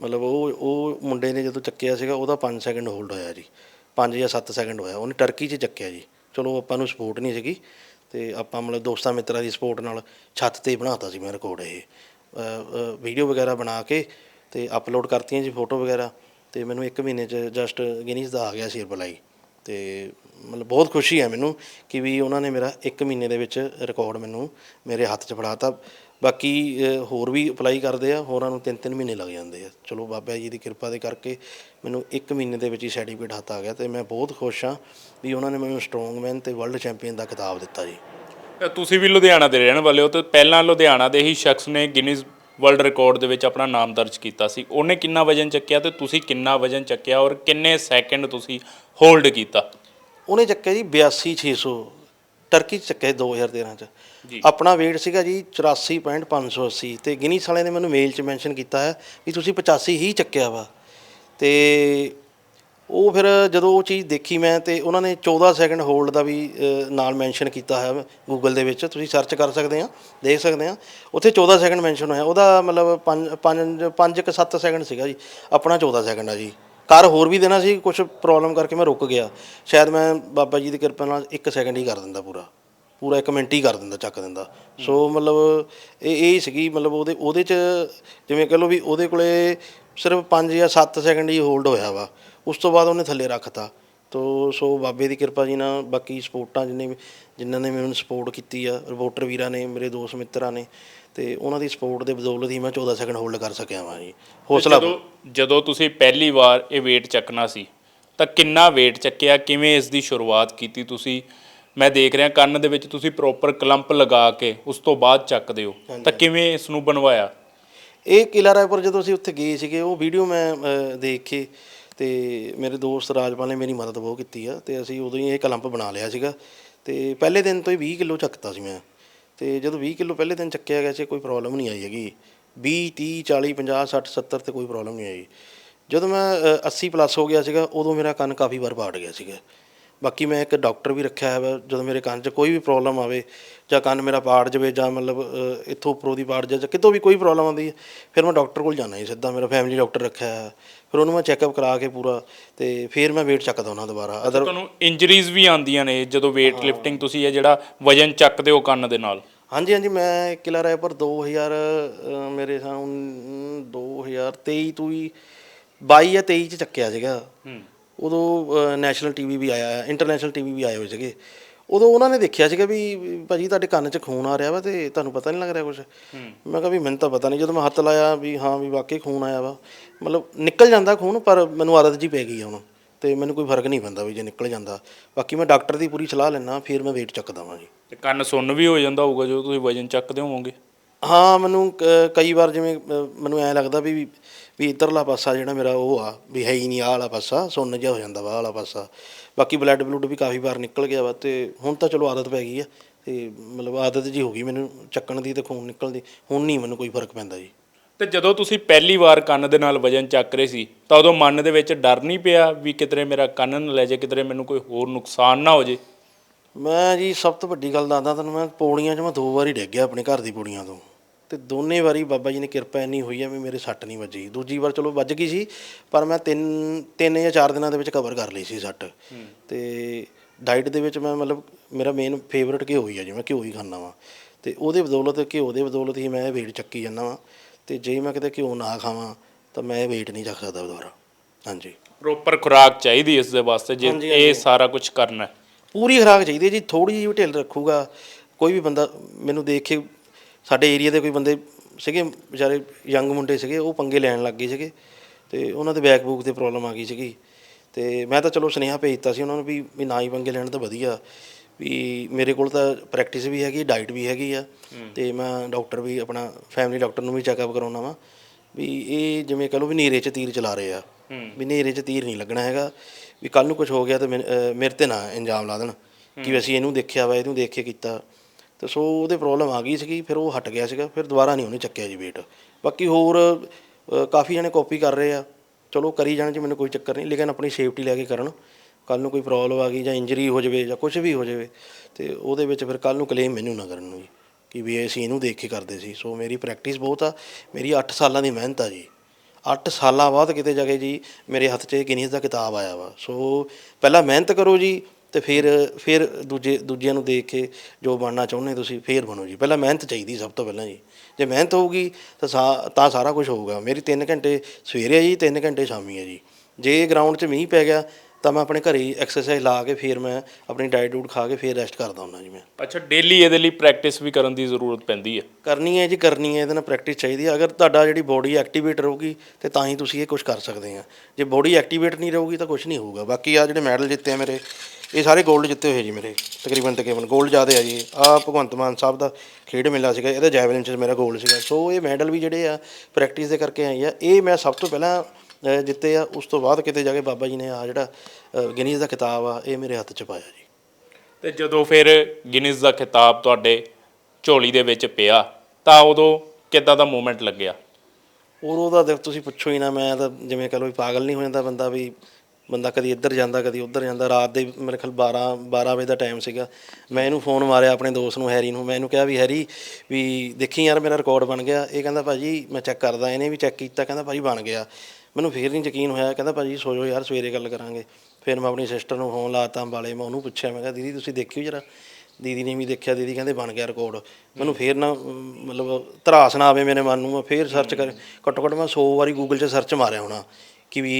ਮਤਲਬ ਉਹ ਉਹ ਮੁੰਡੇ ਨੇ ਜਦੋਂ ਚੱਕਿਆ ਸੀਗਾ ਉਹਦਾ 5 ਸੈਕਿੰਡ ਹੋਲਡ ਹੋਇਆ ਜੀ 5 ਜਾਂ 7 ਸੈਕਿੰਡ ਹੋਇਆ ਉਹਨੇ ਟਰਕੀ 'ਚ ਚੱਕਿਆ ਜੀ। ਚਲੋ ਆਪਾਂ ਨੂੰ ਸਪੋਰਟ ਨਹੀਂ ਸੀਗੀ। ਤੇ ਆਪਾਂ ਮਤਲਬ ਦੋਸਤਾਂ ਮਿੱਤਰਾਂ ਦੀ ਸਪੋਰਟ ਨਾਲ ਛੱਤ ਤੇ ਬਣਾਤਾ ਸੀ ਮੈਂ ਰਿਕਾਰਡ ਇਹ। ਵੀਡੀਓ ਵਗੈਰਾ ਬਣਾ ਕੇ ਤੇ ਅਪਲੋਡ ਕਰਤੀਆਂ ਜੀ ਫੋਟੋ ਵਗੈਰਾ ਤੇ ਮੈਨੂੰ 1 ਮਹੀਨੇ ਚ ਜਸਟ ਗਿਨੀਜ਼ ਦਾ ਆ ਗਿਆ ਸੀ ਰਿਪਲਾਈ ਤੇ ਮਤਲਬ ਬਹੁਤ ਖੁਸ਼ੀ ਹੈ ਮੈਨੂੰ ਕਿ ਵੀ ਉਹਨਾਂ ਨੇ ਮੇਰਾ 1 ਮਹੀਨੇ ਦੇ ਵਿੱਚ ਰਿਕਾਰਡ ਮੈਨੂੰ ਮੇਰੇ ਹੱਥ 'ਚ ਫੜਾਤਾ। ਬਾਕੀ ਹੋਰ ਵੀ ਅਪਲਾਈ ਕਰਦੇ ਆ ਹੋਰਾਂ ਨੂੰ 3-3 ਮਹੀਨੇ ਲੱਗ ਜਾਂਦੇ ਆ। ਚਲੋ ਬਾਬਾ ਜੀ ਦੀ ਕਿਰਪਾ ਦੇ ਕਰਕੇ ਮੈਨੂੰ 1 ਮਹੀਨੇ ਦੇ ਵਿੱਚ ਹੀ ਸਰਟੀਫਿਕੇਟ ਹੱਥ ਆ ਗਿਆ ਤੇ ਮੈਂ ਬਹੁਤ ਖੁਸ਼ ਹਾਂ ਵੀ ਉਹਨਾਂ ਨੇ ਮੈਨੂੰ ਸਟਰੋਂਗਮੈਨ ਤੇ ਵਰਲਡ ਚੈਂਪੀਅਨ ਦਾ ਖਿਤਾਬ ਦਿੱਤਾ ਜੀ। ਤੁਸੀਂ ਵੀ ਲੁਧਿਆਣਾ ਦੇ ਰਹਿਣ ਵਾਲੇ ਹੋ ਤੇ ਪਹਿਲਾਂ ਲੁਧਿਆਣਾ ਦੇ ਹੀ ਸ਼ਖਸ ਨੇ ਗਿਨੀਜ਼ ਵਰਲਡ ਰਿਕਾਰਡ ਦੇ ਵਿੱਚ ਆਪਣਾ ਨਾਮ ਦਰਜ ਕੀਤਾ ਸੀ। ਉਹਨੇ ਕਿੰਨਾ ਵਜਨ ਚੱਕਿਆ ਤੇ ਤੁਸੀਂ ਕਿੰਨਾ ਵਜਨ ਚੱਕਿਆ ਔਰ ਕਿੰਨੇ ਸੈਕਿੰਡ ਤੁਸੀਂ ਹੋਲਡ ਕੀਤਾ? ਉਹਨੇ ਚੱਕਿਆ ਜੀ 82600 ਟਰਕੀ 'ਚ ਚੱਕਿਆ ਸੀ 2013 ਚ। ਆਪਣਾ weight ਸੀਗਾ ਜੀ 84.580 ਤੇ ਗਿਨੀਸ ਵਾਲਿਆਂ ਨੇ ਮੈਨੂੰ ਮੇਲ 'ਚ ਮੈਂਸ਼ਨ ਕੀਤਾ ਹੈ ਵੀ ਤੁਸੀਂ 85 ਹੀ ਚੱਕਿਆ ਵਾ। ਤੇ ਉਹ ਫਿਰ ਜਦੋਂ ਉਹ ਚੀਜ਼ ਦੇਖੀ ਮੈਂ ਤੇ ਉਹਨਾਂ ਨੇ 14 ਸੈਕਿੰਡ ਹੋਲਡ ਦਾ ਵੀ ਨਾਲ ਮੈਂਸ਼ਨ ਕੀਤਾ ਹੈ ਗੂਗਲ ਦੇ ਵਿੱਚ। ਤੁਸੀਂ ਸਰਚ ਕਰ ਸਕਦੇ ਆ, ਦੇਖ ਸਕਦੇ ਆ। ਉੱਥੇ 14 ਸੈਕਿੰਡ ਮੈਂਸ਼ਨ ਹੋਇਆ। ਉਹਦਾ ਮਤਲਬ 5 5 5 ਕਿ 7 ਸੈਕਿੰਡ ਸੀਗਾ ਜੀ। ਆਪਣਾ 14 ਸੈਕਿੰਡ ਆ ਜੀ। ਕਰ ਹੋਰ ਵੀ ਦੇਣਾ ਸੀ ਕੁਝ ਪ੍ਰੋਬਲਮ ਕਰਕੇ ਮੈਂ ਰੁਕ ਗਿਆ। ਸ਼ਾਇਦ ਮੈਂ ਬਾਬਾ ਜੀ ਦੀ ਕਿਰਪਾ ਨਾਲ 1 ਸੈਕਿੰਡ ਹੀ ਕਰ ਦਿੰਦਾ ਪੂਰਾ। ਪੂਰਾ 1 ਮਿੰਟ ਹੀ ਕਰ ਦਿੰਦਾ ਚੱਕ ਦਿੰਦਾ। ਸੋ ਮਤਲਬ ਇਹ ਇਹ ਸੀਗੀ ਮਤਲਬ ਉਹਦੇ ਉਹਦੇ ਚ ਜਿਵੇਂ ਕਹ ਲਓ ਵੀ ਉਹਦੇ ਕੋਲੇ ਸਿਰਫ 5 ਜਾਂ 7 ਸੈਕਿੰਡ ਹੀ ਹੋਲਡ ਹੋਇਆ ਵਾ। ਉਸ ਤੋਂ ਬਾਅਦ ਉਹਨੇ ਥੱਲੇ ਰੱਖਤਾ। ਤੋ ਸੋ ਬਾਬੇ ਦੀ ਕਿਰਪਾ ਜੀ ਨਾਲ ਬਾਕੀ ਸਪੋਰਟਾਂ ਜਿੰਨੇ ਜਿਨ੍ਹਾਂ ਨੇ ਮੈਨੂੰ ਸਪੋਰਟ ਕੀਤੀ ਆ ਰਿਪੋਰਟਰ ਵੀਰਾਂ ਨੇ ਮੇਰੇ ਦੋਸਤ ਮਿੱਤਰਾਂ ਨੇ ਤੇ ਉਹਨਾਂ ਦੀ ਸਪੋਰਟ ਦੇ ਬਦੌਲਤ ਹੀ ਮੈਂ 14 ਸੈਕਿੰਡ ਹੋਲਡ ਕਰ ਸਕਿਆ ਵਾਂ ਜੀ। ਹੌਸਲਾ ਜਦੋਂ ਜਦੋਂ ਤੁਸੀਂ ਪਹਿਲੀ ਵਾਰ ਇਹ weight ਚੱਕਣਾ ਸੀ ਤਾਂ ਕਿੰਨਾ weight ਚੱਕਿਆ? ਕਿਵੇਂ ਇਸ ਦੀ ਸ਼ੁਰੂਆਤ ਕੀਤੀ ਤੁਸੀਂ? ਮੈਂ ਦੇਖ ਰਿਹਾ ਕੰਨ ਦੇ ਵਿੱਚ ਤੁਸੀਂ ਪ੍ਰੋਪਰ ਕਲੰਪ ਲਗਾ ਕੇ ਉਸ ਤੋਂ ਬਾਅਦ ਚੱਕਦੇ ਹੋ ਤਾਂ ਕਿਵੇਂ ਇਸ ਨੂੰ ਬਣਵਾਇਆ? ਇਹ ਕਿਲਾ ਰਾਏਪੁਰ ਜਦੋਂ ਅਸੀਂ ਉੱਥੇ ਗਏ ਸੀਗੇ ਉਹ ਵੀਡੀਓ ਮੈਂ ਅ, ਦੇਖ ਕੇ ਤੇ ਮੇਰੇ ਦੋਸਤ ਰਾਜਪਾਲ ਨੇ ਮੇਰੀ ਮਦਦ ਬਹੁਤ ਕੀਤੀ ਆ ਤੇ ਅਸੀਂ ਉਦੋਂ ਹੀ ਇਹ ਕਲੰਪ ਬਣਾ ਲਿਆ ਸੀਗਾ। ਤੇ ਪਹਿਲੇ ਦਿਨ ਤੋਂ ਹੀ 20 ਕਿਲੋ ਚੱਕਤਾ ਸੀ ਮੈਂ। ਤੇ ਜਦੋਂ 20 ਕਿਲੋ ਪਹਿਲੇ ਦਿਨ ਚੱਕਿਆ ਗਿਆ ਸੀ ਕੋਈ ਪ੍ਰੋਬਲਮ ਨਹੀਂ ਆਈ ਹੈਗੀ। 20 30 40 50 60 70 ਤੇ ਕੋਈ ਪ੍ਰੋਬਲਮ ਨਹੀਂ ਆਈ। ਜਦੋਂ ਮੈਂ ਅ, 80 ਪਲੱਸ ਹੋ ਗਿਆ ਸੀਗਾ ਉਦੋਂ ਮੇਰਾ ਕੰਨ ਕਾਫੀ ਵਾਰ ਪਾੜ ਗਿਆ ਸੀਗਾ। ਬਾਕੀ ਮੈਂ ਇੱਕ ਡਾਕਟਰ ਵੀ ਰੱਖਿਆ ਹੈ ਜਦੋਂ ਮੇਰੇ ਕੰਨ 'ਚ ਕੋਈ ਵੀ ਪ੍ਰੋਬਲਮ ਆਵੇ ਜਾਂ ਕੰਨ ਮੇਰਾ ਪਾੜ ਜਾਵੇ ਜਾਂ ਮਤਲਬ ਇੱਥੋਂ ਉੱਪਰੋਂ ਦੀ ਪਾੜ ਜਾ ਜਾਂ ਕਿਤੋਂ ਵੀ ਕੋਈ ਪ੍ਰੋਬਲਮ ਆਉਂਦੀ ਹੈ ਫਿਰ ਮੈਂ ਡਾਕਟਰ ਕੋਲ ਜਾਣਾ ਜੀ ਸਿੱਧਾ ਮੇਰਾ ਫੈਮਿਲੀ ਡਾਕਟਰ ਰੱਖਿਆ ਹੈ ਫਿਰ ਉਹਨੂੰ ਮੈਂ ਚੈੱਕਅਪ ਕਰਾ ਕੇ ਪੂਰਾ ਤੇ ਫਿਰ ਮੈਂ weight ਚੱਕਦਾ ਉਹਨਾਂ ਦੁਬਾਰਾ। ਅਦਰ ਤੁਹਾਨੂੰ ਇੰਜਰੀਜ਼ ਵੀ ਆਉਂਦੀਆਂ ਨੇ ਜਦੋਂ weight lifting ਤੁਸੀਂ ਇਹ ਜਿਹੜਾ ਵਜਨ ਚੱਕਦੇ ਹੋ ਕੰਨ ਦੇ ਨਾਲ? ਹਾਂਜੀ ਹਾਂਜੀ ਮੈਂ ਕਿਲਾ ਰਾਏਪੁਰ 2000 ਅ, ਮੇਰੇ ਸਾਹਮਣੇ 2023 ਤੋਂ ਹੀ 22 ਜਾਂ 23 ਚ ਚੱਕਿਆ ਸੀਗਾ। ਹੂੰ। ਉਦੋਂ ਨੈਸ਼ਨਲ ਟੀਵੀ ਵੀ ਆਇਆ ਇੰਟਰਨੈਸ਼ਨਲ ਟੀਵੀ ਵੀ ਆਏ ਹੋਏ ਸੀਗੇ। ਉਦੋਂ ਉਹਨਾਂ ਨੇ ਦੇਖਿਆ ਸੀਗਾ ਵੀ ਭਾਜੀ ਤੁਹਾਡੇ ਕੰਨ 'ਚ ਖੂਨ ਆ ਰਿਹਾ ਵਾ ਤੇ ਤੁਹਾਨੂੰ ਪਤਾ ਨਹੀਂ ਲੱਗ ਰਿਹਾ ਕੁਝ ਮੈਂ ਕਿਹਾ ਵੀ ਮੈਨੂੰ ਤਾਂ ਪਤਾ ਨਹੀਂ ਜਦੋਂ ਮੈਂ ਹੱਥ ਲਾਇਆ ਵੀ ਹਾਂ ਵੀ ਵਾਕਈ ਖੂਨ ਆਇਆ ਵਾ ਮਤਲਬ ਨਿਕਲ ਜਾਂਦਾ ਖੂਨ ਪਰ ਮੈਨੂੰ ਆਦਤ ਜੀ ਪੈ ਗਈ ਆ ਹੁਣ ਤੇ ਮੈਨੂੰ ਕੋਈ ਫ਼ਰਕ ਨਹੀਂ ਪੈਂਦਾ ਵੀ ਜੇ ਨਿਕਲ ਜਾਂਦਾ। ਬਾਕੀ ਮੈਂ ਡਾਕਟਰ ਦੀ ਪੂਰੀ ਸਲਾਹ ਲੈਣਾ ਫਿਰ ਮੈਂ weight ਚੱਕਦਾ ਵਾਂ ਜੀ। ਤੇ ਕੰਨ ਸੁੰਨ ਵੀ ਹੋ ਜਾਂਦਾ ਹੋਊਗਾ ਜਦੋਂ ਤੁਸੀਂ ਵਜਨ ਚੱਕਦੇ ਹੋਵੋਗੇ? ਹਾਂ ਮੈਨੂੰ ਕਈ ਵਾਰ ਜਿਵੇਂ ਮੈਨੂੰ ਐ ਲੱਗਦਾ ਵੀ ਵੀ ਇਧਰਲਾ ਪਾਸਾ ਜਿਹੜਾ ਮੇਰਾ ਉਹ ਆ ਵੀ ਹੈ ਹੀ ਨਹੀਂ ਆਹ ਵਾਲਾ ਪਾਸਾ ਸੁੰਨ ਜਿਹਾ ਹੋ ਜਾਂਦਾ ਵਾ ਆਹ ਵਾਲਾ ਪਾਸਾ। ਬਾਕੀ ਬਲੱਡ ਬਲੂਡ ਵੀ ਕਾਫੀ ਵਾਰ ਨਿਕਲ ਗਿਆ ਵਾ ਤੇ ਹੁਣ ਤਾਂ ਚਲੋ ਆਦਤ ਪੈ ਗਈ ਆ ਤੇ ਮਤਲਬ ਆਦਤ ਜੀ ਹੋ ਗਈ ਮੈਨੂੰ ਚੱਕਣ ਦੀ ਤੇ ਖੂਨ ਨਿਕਲਣ ਦੀ ਹੁਣ ਨਹੀਂ ਮੈਨੂੰ ਕੋਈ ਫ਼ਰਕ ਪੈਂਦਾ ਜੀ। ਤੇ ਜਦੋਂ ਤੁਸੀਂ ਪਹਿਲੀ ਵਾਰ ਕੰਨ ਦੇ ਨਾਲ ਵਜਨ ਚੱਕ ਰਹੇ ਸੀ ਤਾਂ ਉਦੋਂ ਮਨ ਦੇ ਵਿੱਚ ਡਰ ਨਹੀਂ ਪਿਆ ਵੀ ਕਿਧਰੇ ਮੇਰਾ ਕੰਨ ਨਾ ਲੈ ਜਾਏ ਕਿਧਰੇ ਮੈਨੂੰ ਕੋਈ ਹੋਰ ਨੁਕਸਾਨ ਨਾ ਹੋ ਜੇ? ਮੈਂ ਜੀ ਸਭ ਤੋਂ ਵੱਡੀ ਗੱਲ ਦੱਸਦਾ ਤੁਹਾਨੂੰ ਮੈਂ ਪੌੜੀਆਂ 'ਚ ਮੈਂ ਦੋ ਵਾਰੀ ਡਿੱਗ ਗਿਆ ਆਪਣੇ ਘਰ ਦੀ ਪੌੜੀਆਂ ਤੋਂ। ਤੇ ਦੋਨੇ ਵਾਰੀ ਬਾਬਾ ਜੀ ਨੇ ਕਿਰਪਾ ਇੰਨੀ ਹੋਈ ਆ ਵੀ ਮੇਰੇ ਸੱਟ ਨਹੀਂ ਵੱਜੀ। ਦੂਜੀ ਵਾਰ ਚਲੋ ਵੱਜ ਗਈ ਸੀ ਪਰ ਮੈਂ ਤਿੰਨ ਤਿੰਨ ਜਾਂ ਚਾਰ ਦਿਨਾਂ ਦੇ ਵਿੱਚ ਕਵਰ ਕਰ ਲਈ ਸੀ ਸੱਟ। ਤੇ ਡਾਈਟ ਦੇ ਵਿੱਚ ਮੈਂ ਮਤਲਬ ਮੇਰਾ ਮੇਨ ਫੇਵਰਟ ਘਿਓ ਹੀ ਆ ਜੀ ਮੈਂ ਘਿਓ ਹੀ ਖਾਂਦਾ ਵਾਂ। ਤੇ ਉਹਦੇ ਬਦੌਲਤ ਘਿਓ ਦੇ ਬਦੌਲਤ ਹੀ ਮੈਂ weight ਚੱਕੀ ਜਾਂਦਾ ਵਾਂ। ਤੇ ਜੇ ਮੈਂ ਕਿਤੇ ਘਿਓ ਨਾ ਖਾਵਾਂ ਤਾਂ ਮੈਂ weight ਨਹੀਂ ਚੱਕ ਸਕਦਾ ਦੁਬਾਰਾ। ਹਾਂਜੀ। ਪ੍ਰੋਪਰ ਖੁਰਾਕ ਚਾਹੀਦੀ ਇਸ ਦੇ ਵਾਸਤੇ ਜੇ ਇਹ ਸਾਰਾ ਕੁਝ ਕਰਨਾ ਹੈ। ਪੂਰੀ ਖੁਰਾਕ ਚਾਹੀਦੀ ਹੈ ਜੀ ਥੋੜੀ ਜਿਹੀ ਢਿੱਲ ਰੱਖੂਗਾ। ਕੋਈ ਵੀ ਬੰਦਾ ਮੈਨੂੰ ਦੇਖ ਕੇ ਸਾਡੇ ਏਰੀਆ ਦੇ ਕੋਈ ਬੰਦੇ ਸੀਗੇ ਵਿਚਾਰੇ ਯੰਗ ਮੁੰਡੇ ਸੀਗੇ ਉਹ ਪੰਗੇ ਲੈਣ ਲੱਗ ਗਏ ਸੀਗੇ ਤੇ ਉਹਨਾਂ ਦੇ ਬੈਕ ਬੂਕ ਤੇ ਪ੍ਰੋਬਲਮ ਆ ਗਈ ਸੀਗੀ। ਤੇ ਮੈਂ ਤਾਂ ਚਲੋ ਸੁਨੇਹਾ ਭੇਜਤਾ ਸੀ ਉਹਨਾਂ ਨੂੰ ਵੀ ਵੀ ਨਾ ਹੀ ਪੰਗੇ ਲੈਣ ਤਾਂ ਵਧੀਆ। ਵੀ ਮੇਰੇ ਕੋਲ ਤਾਂ ਪ੍ਰੈਕਟਿਸ ਵੀ ਹੈਗੀ ਡਾਈਟ ਵੀ ਹੈਗੀ ਆ। ਤੇ ਮੈਂ ਡਾਕਟਰ ਵੀ ਆਪਣਾ ਫੈਮਿਲੀ ਡਾਕਟਰ ਨੂੰ ਵੀ ਚੈੱਕਅਪ ਕਰਾਉਣਾ ਵਾ। ਵੀ ਇਹ ਜਿਵੇਂ ਕਹ ਲਓ ਵੀ ਨੇਰੇ 'ਚ ਤੀਰ ਚਲਾ ਰਹੇ ਆ। ਵੀ ਨੇਰੇ 'ਚ ਤੀਰ ਨਹੀਂ ਲੱਗਣਾ ਹੈਗਾ। ਵੀ ਕੱਲ ਨੂੰ ਕੁਝ ਹੋ ਗਿਆ ਤਾਂ ਮੇਰੇ ਤੇ ਨਾ ਇੰਜਾਮ ਲਾ ਦੇਣ। ਕਿ ਅਸੀਂ ਇਹਨੂੰ ਦੇਖਿਆ ਵਾ ਇਹਨੂੰ ਦੇਖ ਕੇ ਕੀਤਾ। ਤੇ ਸੋ ਉਹਦੇ ਪ੍ਰੋਬਲਮ ਆ ਗਈ ਸੀਗੀ ਫਿਰ ਉਹ ਹਟ ਗਿਆ ਸੀਗਾ ਫਿਰ ਦੁਬਾਰਾ ਨਹੀਂ ਉਹਨੇ ਚੱਕਿਆ ਜੀ weight ਬਾਕੀ ਹੋਰ ਅਹ, ਕਾਫੀ ਜਣੇ ਕਾਪੀ ਕਰ ਰਹੇ ਆ। ਚਲੋ ਕਰੀ ਜਾਣ ਜੀ ਮੈਨੂੰ ਕੋਈ ਚੱਕਰ ਨਹੀਂ ਲੇਕਿਨ ਆਪਣੀ ਸੇਫਟੀ ਲੈ ਕੇ ਕਰਨ। ਕੱਲ ਨੂੰ ਕੋਈ ਪ੍ਰੋਬਲਮ ਆ ਗਈ ਜਾਂ ਇੰਜਰੀ ਹੋ ਜਾਵੇ ਜਾਂ ਕੁਝ ਵੀ ਹੋ ਜਾਵੇ ਤੇ ਉਹਦੇ ਵਿੱਚ ਫਿਰ ਕੱਲ ਨੂੰ ਕਲੇਮ ਮੈਨੂੰ ਨਾ ਕਰਨ ਨੂੰ ਜੀ ਕਿ ਵੀ ਅਸੀਂ ਇਹਨੂੰ ਦੇਖ ਕੇ ਕਰਦੇ ਸੀ। ਸੋ ਮੇਰੀ ਪ੍ਰੈਕਟਿਸ ਬਹੁਤ ਆ ਮੇਰੀ 8 ਸਾਲਾਂ ਦੀ ਮਿਹਨਤ ਆ ਜੀ। 8 ਸਾਲਾਂ ਬਾਅਦ ਕਿਤੇ ਜਾ ਕੇ ਜੀ ਮੇਰੇ ਹੱਥ 'ਚ ਗਿਨੀਜ਼ ਦਾ ਕਿਤਾਬ ਆਇਆ ਵਾ। ਸੋ ਪਹਿਲਾਂ ਮਿਹਨਤ ਕਰੋ ਜੀ ਤੇ ਫਿਰ ਫਿਰ ਦੂਜੇ, ਦੂਜਿਆਂ ਨੂੰ ਦੇਖ ਕੇ ਜੋ ਬਣਨਾ ਚਾਹੁੰਦੇ ਤੁਸੀਂ, ਫਿਰ ਬਣੋ ਜੀ। ਪਹਿਲਾਂ ਮਿਹਨਤ ਚਾਹੀਦੀ ਸਭ ਤੋਂ ਪਹਿਲਾਂ ਜੀ। ਜੇ ਮਿਹਨਤ ਹੋਊਗੀ ਤਾਂ ਸਾ- ਤਾਂ ਸਾਰਾ ਕੁਝ ਹੋਊਗਾ। ਮੇਰੀ 3 ਘੰਟੇ ਸਵੇਰੇ ਹੈ ਜੀ 3 ਘੰਟੇ ਸ਼ਾਮੀ ਹੈ ਜੀ। ਜੇ ਗਰਾਊਂਡ 'ਚ ਮੀਂਹ ਪੈ ਗਿਆ ਤਾਂ ਮੈਂ ਆਪਣੇ ਘਰੇ ਐਕਸਰਸਾਈਜ਼ ਲਾ ਕੇ ਫਿਰ ਮੈਂ ਆਪਣੀ ਡਾਈਟ ਡੂਟ ਖਾ ਕੇ ਫਿਰ ਰੈਸਟ ਕਰਦਾ ਹੁੰਦਾ ਜੀ ਮੈਂ। ਅੱਛਾ ਡੇਲੀ ਇਹਦੇ ਲਈ ਪ੍ਰੈਕਟਿਸ ਵੀ ਕਰਨ ਦੀ ਜ਼ਰੂਰਤ ਪੈਂਦੀ ਹੈ? ਕਰਨੀ ਹੈ ਜੀ ਕਰਨੀ ਹੈ ਇਹਦੇ ਨਾਲ ਪ੍ਰੈਕਟਿਸ ਚਾਹੀਦੀ ਹੈ। ਅਗਰ ਤੁਹਾਡਾ ਜਿਹੜੀ ਬੋਡੀ ਐਕਟੀਵੇਟ ਰਹੂਗੀ ਤੇ ਤਾਂ ਹੀ ਤੁਸੀਂ ਇਹ ਕੁਝ ਕਰ ਸਕਦੇ ਆ। ਜੇ ਬੋਡੀ ਐਕਟੀਵੇਟ ਨਹੀਂ ਰਹੂਗੀ ਤਾਂ ਕੁਝ ਨਹੀਂ ਹੋਊਗਾ। ਬਾਕੀ ਆ ਜਿਹੜੇ ਮੈਡਲ ਜਿੱਤੇ ਆ ਮੇਰੇ ਇਹ ਸਾਰੇ 골ਡ ਜਿੱਤੇ ਹੋਏ ਜੀ ਮੇਰੇ। ਤਕਰੀਬਨ ਤਕਰੀਬਨ 골ਡ ਜ਼ਿਆਦੇ ਆ ਜੀ। ਆ ਭਗਵੰਤ ਮਾਨ ਸਾਹਿਬ ਦਾ ਖੇਡ ਮੇਲਾ ਸੀਗਾ ਇਹਦਾ ਜੈਵਲਿਨ ਚ ਮੇਰਾ 골ਡ ਸੀਗਾ। ਸੋ ਇਹ ਮੈਡਲ ਵੀ ਜਿਹੜੇ ਆ ਪ੍ਰੈਕਟਿਸ ਦੇ ਕਰਕੇ ਆਈ ਆ। ਇਹ ਮੈਂ ਸਭ ਤੋਂ ਪਹਿਲਾਂ ਜਿੱਤੇ ਆ ਉਸ ਤੋਂ ਬਾਅਦ ਕਿਤੇ ਜਾ ਕੇ ਬਾਬਾ ਜੀ ਨੇ ਆ ਜਿਹੜਾ ਗਿਨੀਜ਼ ਦਾ ਖਿਤਾਬ ਆ ਇਹ ਮੇਰੇ ਹੱਥ 'ਚ ਪਾਇਆ ਜੀ। ਤੇ ਜਦੋਂ ਫਿਰ ਗਿਨੀਜ਼ ਦਾ ਖਿਤਾਬ ਤੁਹਾਡੇ ਝੋਲੀ ਦੇ ਵਿੱਚ ਪਿਆ ਤਾਂ ਉਦੋਂ ਕਿੱਦਾਂ ਦਾ ਮੂਮੈਂਟ ਲੱਗਿਆ? ਔਰ ਉਹਦਾ ਦੇਖ ਤੁਸੀਂ ਪੁੱਛੋ ਹੀ ਨਾ ਮੈਂ ਤਾਂ ਜਿਵੇਂ ਕਹ ਲਓ ਵੀ ਪਾਗਲ ਨਹੀਂ ਹੋ ਜਾਂਦਾ ਬੰਦਾ ਵੀ ਬੰਦਾ ਕਦੀ ਇੱਧਰ ਜਾਂਦਾ ਕਦੀ ਉੱਧਰ ਜਾਂਦਾ ਰਾਤ ਦੇ ਮੇਰੇ ਖਿਆਲ 12 12 ਵਜੇ ਦਾ ਟਾਈਮ ਸੀਗਾ। ਮੈਂ ਇਹਨੂੰ ਫੋਨ ਮਾਰਿਆ ਆਪਣੇ ਦੋਸਤ ਨੂੰ ਹੈਰੀ ਨੂੰ ਮੈਂ ਇਹਨੂੰ ਕਿਹਾ ਵੀ ਹੈਰੀ ਵੀ ਦੇਖੀ ਯਾਰ ਮੇਰਾ ਰਿਕਾਰਡ ਬਣ ਗਿਆ। ਇਹ ਕਹਿੰਦਾ ਭਾਜੀ ਮੈਂ ਚੈੱਕ ਕਰਦਾ ਇਹਨੇ ਵੀ ਚੈੱਕ ਕੀਤਾ ਕਹਿੰਦਾ ਭਾਜੀ ਬਣ ਗਿਆ। ਮੈਨੂੰ ਫੇਰ ਨਹੀਂ ਯਕੀਨ ਹੋਇਆ ਕਹਿੰਦਾ ਭਾਜੀ ਸੋ ਜਾਓ ਯਾਰ ਸਵੇਰੇ ਗੱਲ ਕਰਾਂਗੇ। ਫਿਰ ਮੈਂ ਆਪਣੀ ਸਿਸਟਰ ਨੂੰ ਫੋਨ ਲਾਤਾ ਅੰਬਾਲੇ ਮੈਂ ਉਹਨੂੰ ਪੁੱਛਿਆ ਮੈਂ ਕਿਹਾ ਦੀਦੀ ਤੁਸੀਂ ਦੇਖਿਓ ਜਰਾ। ਦੀਦੀ ਨੇ ਵੀ ਦੇਖਿਆ ਦੀਦੀ ਕਹਿੰਦੇ ਬਣ ਗਿਆ ਰਿਕਾਰਡ ਮੈਨੂੰ ਫੇਰ ਨਾ ਮਤਲਬ ਧਰਾਸ ਨਾ ਆਵੇ ਮੇਰੇ ਮਨ ਨੂੰ ਮੈਂ ਫੇਰ ਸਰਚ ਕਰ ਘੱਟੋ ਘੱਟ ਮੈਂ 100 ਵਾਰੀ ਗੂਗਲ 'ਚ ਸਰਚ ਮਾਰਿਆ ਹੋਣਾ ਕਿ ਵੀ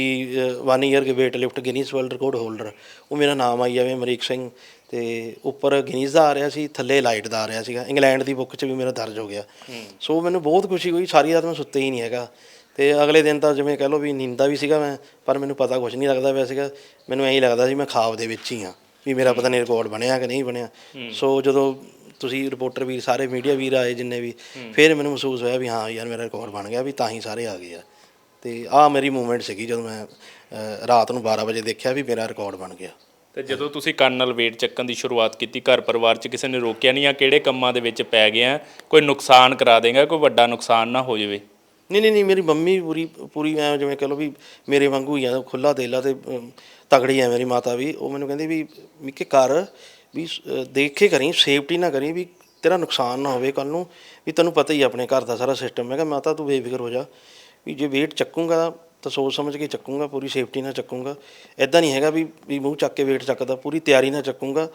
1 ਈਅਰ ਕੇ weight lift Guinness world record holder ਉਹ ਮੇਰਾ ਨਾਮ ਆਈ ਜਾਵੇ ਅਮਰੀਕ ਸਿੰਘ ਤੇ ਉੱਪਰ ਗਿਨੀਜ਼ ਦਾ ਆ ਰਿਹਾ ਸੀ ਥੱਲੇ ਲਾਈਟ ਦਾ ਆ ਰਿਹਾ ਸੀਗਾ। ਇੰਗਲੈਂਡ ਦੀ ਬੁੱਕ 'ਚ ਵੀ ਮੇਰਾ ਦਰਜ ਹੋ ਗਿਆ। ਸੋ ਮੈਨੂੰ ਬਹੁਤ ਖੁਸ਼ੀ ਹੋਈ ਸਾਰੀ ਰਾਤ ਮੈਂ ਸੁੱਤੇ ਹੀ ਨਹੀਂ ਹੈਗਾ। ਤੇ ਅਗਲੇ ਦਿਨ ਤਾਂ ਜਿਵੇਂ ਕਹ ਲਓ ਵੀ ਨੀਂਦਾ ਵੀ ਸੀਗਾ ਮੈਂ ਪਰ ਮੈਨੂੰ ਪਤਾ ਕੁਝ ਨਹੀਂ ਲੱਗਦਾ ਪਿਆ ਸੀਗਾ। ਮੈਨੂੰ ਐਂ ਹੀ ਲੱਗਦਾ ਸੀ ਮੈਂ ਖਾਬ ਦੇ ਵਿੱਚ ਹੀ ਆ ਵੀ ਮੇਰਾ ਪਤਾ ਨਹੀਂ ਰਿਕਾਰਡ ਬਣਿਆ ਕਿ ਨਹੀਂ ਬਣਿਆ। ਸੋ ਜਦੋਂ ਤੁਸੀਂ ਰਿਪੋਰਟਰ ਵੀਰ ਸਾਰੇ ਮੀਡੀਆ ਵੀਰ ਆਏ ਜਿੰਨੇ ਵੀ ਫਿਰ ਮੈਨੂੰ ਮਹਿਸੂਸ ਹੋਇਆ ਵੀ ਹਾਂ ਯਾਰ ਮੇਰਾ ਰਿਕਾਰਡ ਬਣ ਗਿਆ ਵੀ ਤਾਂ ਹੀ ਸਾਰੇ ਆ ਗਏ ਆ। ਤੇ ਆਹ ਮੇਰੀ ਮੂਵਮੈਂਟ ਸੀਗੀ ਜਦੋਂ ਮੈਂ ਰਾਤ ਨੂੰ 12 ਵਜੇ ਦੇਖਿਆ ਵੀ ਮੇਰਾ ਰਿਕਾਰਡ ਬਣ ਗਿਆ। ਤੇ ਜਦੋਂ ਤੁਸੀਂ ਕੰਨ ਨਾਲ weight ਚੱਕਣ ਦੀ ਸ਼ੁਰੂਆਤ ਕੀਤੀ ਘਰ ਪਰਿਵਾਰ 'ਚ ਕਿਸੇ ਨੇ ਰੋਕਿਆ ਨਹੀਂ ਆ ਕਿਹੜੇ ਕੰਮਾਂ ਦੇ ਵਿੱਚ ਪੈ ਗਿਆ ਕੋਈ ਨੁਕਸਾਨ ਕਰਾ ਦੇਗਾ ਕੋਈ ਵੱਡਾ ਨੁਕਸਾਨ ਨਾ ਹੋ ਜਾਵੇ? ਨਹੀਂ ਨਹੀਂ ਨਹੀਂ ਮੇਰੀ ਮੰਮੀ ਪੂਰੀ ਪੂਰੀ ਐ ਜਿਵੇਂ ਕਹ ਲਓ ਵੀ ਮੇਰੇ ਵਾਂਗੂ ਹੀ ਆ ਖੁੱਲਾ ਦਿਲ ਆ ਤੇ ਤਗੜੀ ਆ ਮੇਰੀ ਮਾਤਾ ਵੀ। ਉਹ ਮੈਨੂੰ ਕਹਿੰਦੀ ਵੀ ਮਿੱਕੇ ਕਰ ਵੀ ਅ, ਦੇਖ ਕੇ ਕਰੀ ਸੇਫਟੀ ਨਾ ਕਰੀ ਵੀ ਤੇਰਾ ਨੁਕਸਾਨ ਨਾ ਹੋਵੇ ਕੱਲ ਨੂੰ ਵੀ ਤੈਨੂੰ ਪਤਾ ਹੀ ਆ ਆਪਣੇ ਘਰ ਦਾ ਸਾਰਾ ਸਿਸਟਮ ਮੈਂ ਕਿਹਾ ਮਾਤਾ ਤੂੰ ਬੇਫਿਕਰ ਹੋ ਜਾ ਵੀ ਜੇ weight ਚੱਕੂੰਗਾ ਤਾਂ ਸੋਚ ਸਮਝ ਕੇ ਚੱਕੂੰਗਾ ਪੂਰੀ ਸੇਫਟੀ ਨਾਲ ਚੱਕੂੰਗਾ। ਐਦਾਂ ਨਹੀਂ ਹੈਗਾ ਵੀ ਵੀ ਮੂੰਹ ਚੱਕ ਕੇ weight ਚੱਕਦਾ ਪੂਰੀ ਤਿਆਰੀ ਨਾਲ ਚੱਕੂੰਗਾ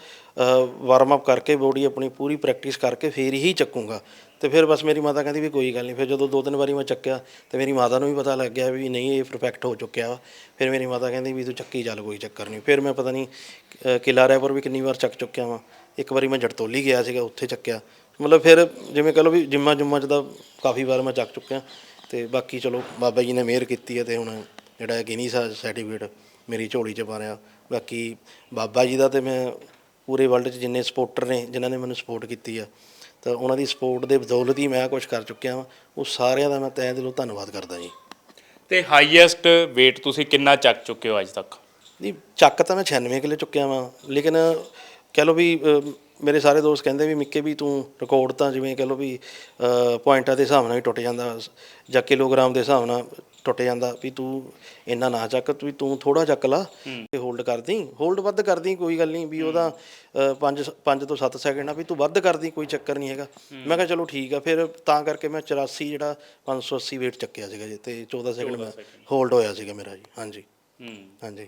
ਵਾਰਮ ਅਪ ਕਰਕੇ ਬੋਡੀ ਆਪਣੀ ਪੂਰੀ ਪ੍ਰੈਕਟਿਸ ਕਰਕੇ ਫੇਰ ਹੀ ਚੱਕੂੰਗਾ। ਤੇ ਫਿਰ ਬਸ ਮੇਰੀ ਮਾਤਾ ਕਹਿੰਦੀ ਵੀ ਕੋਈ ਗੱਲ ਨਹੀਂ ਫਿਰ ਜਦੋਂ ਦੋ ਤਿੰਨ ਵਾਰੀ ਮੈਂ ਚੱਕਿਆ ਤੇ ਮੇਰੀ ਮਾਤਾ ਨੂੰ ਵੀ ਪਤਾ ਲੱਗ ਗਿਆ ਵੀ ਨਹੀਂ ਇਹ ਪਰਫੈਕਟ ਹੋ ਚੁੱਕਿਆ ਵਾ। ਫਿਰ ਮੇਰੀ ਮਾਤਾ ਕਹਿੰਦੀ ਵੀ ਤੂੰ ਚੱਕੀ ਚੱਲ ਕੋਈ ਚੱਕਰ ਨਹੀਂ। ਫਿਰ ਮੈਂ ਪਤਾ ਨਹੀਂ ਅ, ਕਿਲ੍ਹਾ ਰਾਏਪੁਰ ਵੀ ਕਿੰਨੀ ਵਾਰ ਚੱਕ ਚੁੱਕਿਆ ਵਾਂ। ਇੱਕ ਵਾਰੀ ਮੈਂ ਜੜਤੋਲੀ ਗਿਆ ਸੀਗਾ ਉੱਥੇ ਚੱਕਿਆ। ਮਤਲਬ ਫਿਰ ਜਿਵੇਂ ਕਹ ਲਓ ਵੀ ਜਿੰਮਾ ਜੁੰਮਾਂ 'ਚ ਤਾਂ ਕਾਫੀ ਵਾਰ ਮੈਂ ਚੱਕ ਚੁੱਕਿਆ। ਤੇ ਬਾਕੀ ਚਲੋ ਬਾਬਾ ਜੀ ਨੇ ਮਿਹਰ ਕੀਤੀ ਹੈ ਤੇ ਹੁਣ ਜਿਹੜਾ ਗਿਨੀ ਸਰਟੀਫਿਕੇਟ ਮੇਰੀ ਝੋਲੀ 'ਚ ਪਾ ਰਿਹਾ। ਬਾਕੀ ਬਾਬਾ ਜੀ ਦਾ ਤੇ ਮੈਂ ਪੂਰੇ ਵਰਲਡ 'ਚ ਜਿੰਨੇ ਸਪੋਰਟਰ ਨੇ ਜਿਨ੍ਹਾਂ ਨੇ ਮੈਨੂੰ ਸਪੋਰਟ ਕੀਤੀ ਆ ਤਾਂ ਉਹਨਾਂ ਦੀ ਸਪੋਰਟ ਦੇ ਬਦੌਲਤ ਹੀ ਮੈਂ ਕੁਝ ਕਰ ਚੁੱਕਿਆ ਵਾਂ। ਉਹ ਸਾਰਿਆਂ ਦਾ ਮੈਂ ਤਹਿ ਦਿਲੋਂ ਧੰਨਵਾਦ ਕਰਦਾ ਜੀ। ਤੇ ਹਾਈਐਸਟ weight ਤੁਸੀਂ ਕਿੰਨਾ ਚੱਕ ਚੁੱਕੇ ਹੋ ਅੱਜ ਤੱਕ? ਨਹੀਂ ਚੱਕ ਤਾਂ ਮੈਂ 96 ਕਿਲੋ ਚੁੱਕਿਆ ਵਾਂ। ਲੇਕਿਨ ਕਹਿ ਲਓ ਵੀ ਮੇਰੇ ਸਾਰੇ ਦੋਸਤ ਕਹਿੰਦੇ ਵੀ ਮਿੱਕੇ ਵੀ ਤੂੰ ਰਿਕਾਰਡ ਤਾਂ ਜਿਵੇਂ ਕਹਿ ਲਓ ਵੀ ਪੁਆਇੰਟਾਂ ਦੇ ਹਿਸਾਬ ਨਾਲ ਹੀ ਟੁੱਟ ਜਾਂਦਾ ਜਾਂ ਕਿਲੋਗ੍ਰਾਮ ਦੇ ਹਿਸਾਬ ਨਾਲ ਟੁੱਟ ਜਾਂਦਾ ਵੀ ਤੂੰ ਇੰਨਾ ਨਾ ਚੱਕ ਤੂੰ ਤੂੰ ਥੋੜਾ ਚੱਕ ਲਾ ਤੇ ਹੋਲਡ ਕਰਦੀ ਹੋਲਡ ਵੱਧ ਕਰਦੀ ਕੋਈ ਗੱਲ ਨਹੀਂ ਵੀ ਉਹਦਾ 5 5 ਤੋਂ 7 ਸੈਕਿੰਡ ਆ ਵੀ ਤੂੰ ਵੱਧ ਕਰਦੀ ਕੋਈ ਚੱਕਰ ਨਹੀਂ ਹੈਗਾ। ਮੈਂ ਕਿਹਾ ਚਲੋ ਠੀਕ ਆ ਫਿਰ ਤਾਂ ਕਰਕੇ ਮੈਂ 84 ਜਿਹੜਾ 580 weight ਚੱਕਿਆ ਸੀਗਾ ਜੀ ਤੇ 14 ਸੈਕਿੰਡ ਮੈਂ ਹੋਲਡ ਹੋਇਆ ਸੀਗਾ ਮੇਰਾ ਜੀ ਹਾਂਜੀ। ਹਾਂਜੀ।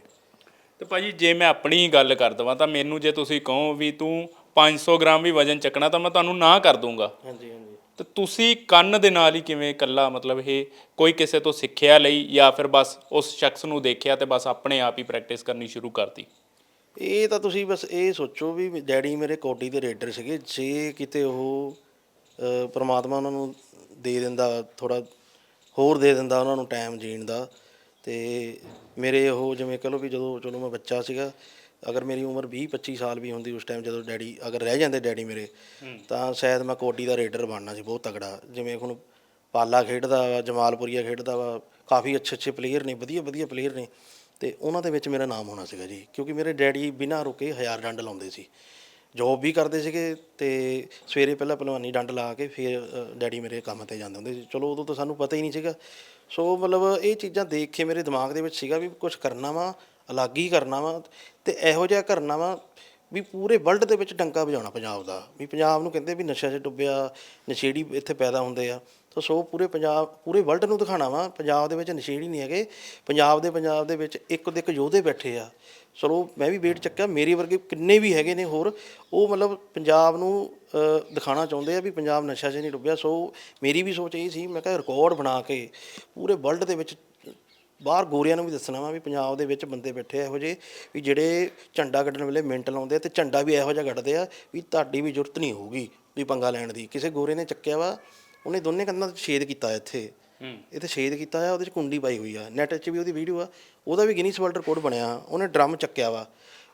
ਤੇ ਭਾਜੀ ਜੇ ਮੈਂ ਆਪਣੀ ਗੱਲ ਕਰ ਦਵਾਂ ਤਾਂ ਮੈਨੂੰ ਜੇ ਤੁਸੀਂ ਕਹੋ ਵੀ ਤੂੰ 500 ਗ੍ਰਾਮ ਵੀ ਵਜਨ ਚੱਕਣਾ ਤਾਂ ਮੈਂ ਤੁਹਾਨੂੰ ਨਾ ਕਰ ਦੂੰਗਾ ਹਾਂਜੀ ਹਾਂਜੀ। ਤੇ ਤੁਸੀਂ ਕੰਨ ਦੇ ਨਾਲ ਹੀ ਕਿਵੇਂ ਇਕੱਲਾ ਮਤਲਬ ਇਹ ਕੋਈ ਕਿਸੇ ਤੋਂ ਸਿੱਖਿਆ ਲਈ ਜਾਂ ਫਿਰ ਬਸ ਉਸ ਸ਼ਖਸ ਨੂੰ ਦੇਖਿਆ ਤੇ ਬਸ ਆਪਣੇ ਆਪ ਹੀ ਪ੍ਰੈਕਟਿਸ ਕਰਨੀ ਸ਼ੁਰੂ ਕਰਤੀ? ਇਹ ਤਾਂ ਤੁਸੀਂ ਬਸ ਇਹ ਸੋਚੋ ਵੀ ਡੈਡੀ ਮੇਰੇ ਕੋਡੀ ਦੇ ਰੇਡਰ ਸੀਗੇ ਜੇ ਕਿਤੇ ਉਹ ਅ, ਪ੍ਰਮਾਤਮਾ ਉਹਨਾਂ ਨੂੰ ਦੇ ਦਿੰਦਾ ਥੋੜਾ ਹੋਰ ਦੇ ਦਿੰਦਾ ਉਹਨਾਂ ਨੂੰ ਟਾਈਮ ਜੀਣ ਦਾ ਤੇ ਮੇਰੇ ਉਹ ਜਿਵੇਂ ਕਹ ਲਓ ਵੀ ਜਦੋਂ ਚਲੋ ਮੈਂ ਬੱਚਾ ਸੀਗਾ ਅਗਰ ਮੇਰੀ ਉਮਰ 20 25 ਸਾਲ ਵੀ ਹੁੰਦੀ ਉਸ ਟਾਈਮ ਜਦੋਂ ਡੈਡੀ, ਅਗਰ ਰਹਿ ਜਾਂਦੇ ਡੈਡੀ ਮੇਰੇ, ਤਾਂ ਸ਼ਾਇਦ ਮੈਂ ਕੋਡੀ ਦਾ ਰੇਡਰ ਬਣਨਾ ਸੀ, ਬਹੁਤ ਤਗੜਾ ਜਿਵੇਂ ਹੁਣ ਪਾਲਾ ਖੇਡਦਾ ਵਾ, ਜਮਾਲਪੁਰੀਆ ਖੇਡਦਾ ਵਾ, ਕਾਫੀ ਅੱਛੇ ਅੱਛੇ ਪਲੇਅਰ ਨੇ ਵਧੀਆ ਵਧੀਆ ਪਲੇਅਰ ਨੇ, ਤੇ ਉਹਨਾਂ ਦੇ ਵਿੱਚ ਮੇਰਾ ਨਾਮ ਹੋਣਾ ਸੀਗਾ ਜੀ, ਕਿਉਂਕਿ ਮੇਰੇ ਡੈਡੀ ਬਿਨਾਂ ਰੁਕੇ ਹਜ਼ਾਰ ਡੰਡ ਲਾਉਂਦੇ ਸੀ। ਜੋਬ ਵੀ ਕਰਦੇ ਸੀਗੇ ਤੇ ਸਵੇਰੇ ਪਹਿਲਾਂ ਪਹਿਲਵਾਨੀ ਡੰਡ ਲਾ ਕੇ ਫਿਰ ਡੈਡੀ ਮੇਰੇ ਕੰਮ ਤੇ ਜਾਂਦੇ ਹੁੰਦੇ ਸੀ। ਚਲੋ ਉਦੋਂ ਤਾਂ ਸਾਨੂੰ ਪਤਾ ਹੀ ਨਹੀਂ ਸੀਗਾ। ਸੋ ਮਤਲਬ ਇਹ ਚੀਜ਼ਾਂ ਦੇਖ ਕੇ ਮੇਰੇ ਦਿਮਾਗ ਦੇ ਵਿੱਚ ਸੀਗਾ ਵੀ ਕੁਝ ਕਰਨਾ ਵਾ ਅਲੱਗ ਹੀ ਕਰਨਾ ਵਾ ਤੇ ਇਹੋ ਜਿਹਾ ਕਰਨਾ ਵਾ ਵੀ ਪੂਰੇ ਵਰਲਡ ਦੇ ਵਿੱਚ ਡੰਕਾ ਵਜਾਉਣਾ ਪੰਜਾਬ ਦਾ। ਵੀ ਪੰਜਾਬ ਨੂੰ ਕਹਿੰਦੇ ਵੀ ਨਸ਼ਾ 'ਚ ਡੁੱਬਿਆ ਨਸ਼ੇੜੀ ਇੱਥੇ ਪੈਦਾ ਹੁੰਦੇ ਆ। ਤਾਂ ਸੋ ਪੂਰੇ ਪੰਜਾਬ ਪੂਰੇ ਵਰਲਡ ਨੂੰ ਦਿਖਾਣਾ ਵਾ ਪੰਜਾਬ ਦੇ ਵਿੱਚ ਨਸ਼ੇੜੀ ਨਹੀਂ ਹੈਗੇ। ਪੰਜਾਬ ਦੇ ਪੰਜਾਬ ਦੇ ਵਿੱਚ ਇੱਕ ਦੇ ਇੱਕ ਯੋਧੇ ਬੈਠੇ ਆ। ਚਲੋ ਮੈਂ ਵੀ ਵੇਟ ਚੱਕਿਆ ਮੇਰੇ ਵਰਗੇ ਕਿੰਨੇ ਵੀ ਹੈਗੇ ਨੇ ਹੋਰ ਉਹ ਮਤਲਬ ਪੰਜਾਬ ਨੂੰ ਅ, ਦਿਖਾਉਣਾ ਚਾਹੁੰਦੇ ਆ ਵੀ ਪੰਜਾਬ ਨਸ਼ਾ 'ਚ ਨਹੀਂ ਡੁੱਬਿਆ। ਸੋ ਮੇਰੀ ਵੀ ਸੋਚ ਇਹ ਸੀ ਮੈਂ ਕਿਹਾ ਰਿਕਾਰਡ ਬਣਾ ਕੇ ਪੂਰੇ ਵਰਲਡ ਦੇ ਵਿੱਚ ਬਾਹਰ ਗੋਰਿਆਂ ਨੂੰ ਵੀ ਦੱਸਣਾ ਵਾ ਵੀ ਪੰਜਾਬ ਦੇ ਵਿੱਚ ਬੰਦੇ ਬੈਠੇ ਇਹੋ ਜਿਹੇ ਵੀ ਜਿਹੜੇ ਝੰਡਾ ਕੱਢਣ ਵੇਲੇ ਮਿੰਟ ਲਾਉਂਦੇ ਆ ਤੇ ਝੰਡਾ ਵੀ ਇਹੋ ਜਿਹਾ ਕੱਢਦੇ ਆ ਵੀ ਤੁਹਾਡੀ ਵੀ ਜ਼ਰੂਰਤ ਨਹੀਂ ਹੋਊਗੀ ਵੀ ਪੰਗਾ ਲੈਣ ਦੀ। ਕਿਸੇ ਗੋਰੇ ਨੇ ਚੱਕਿਆ ਵਾ ਉਹਨੇ ਦੋਨੇ ਕੰਧਾਂ ਤੇ ਛੇਦ ਕੀਤਾ ਇੱਥੇ। ਇੱਥੇ ਛੇਦ ਕੀਤਾ ਆ ਉਹਦੇ ਚ ਕੁੰਡੀ ਪਾਈ ਹੋਈ ਆ। ਨੈਟ 'ਚ ਵੀ ਉਹਦੀ ਵੀਡੀਓ ਆ ਉਹਦਾ ਵੀ ਗਿਨੀਸ ਵਰਲਡ ਰਿਕਾਰਡ ਬਣਿਆ। ਉਹਨੇ ਡਰਮ ਚੱਕਿਆ ਵਾ।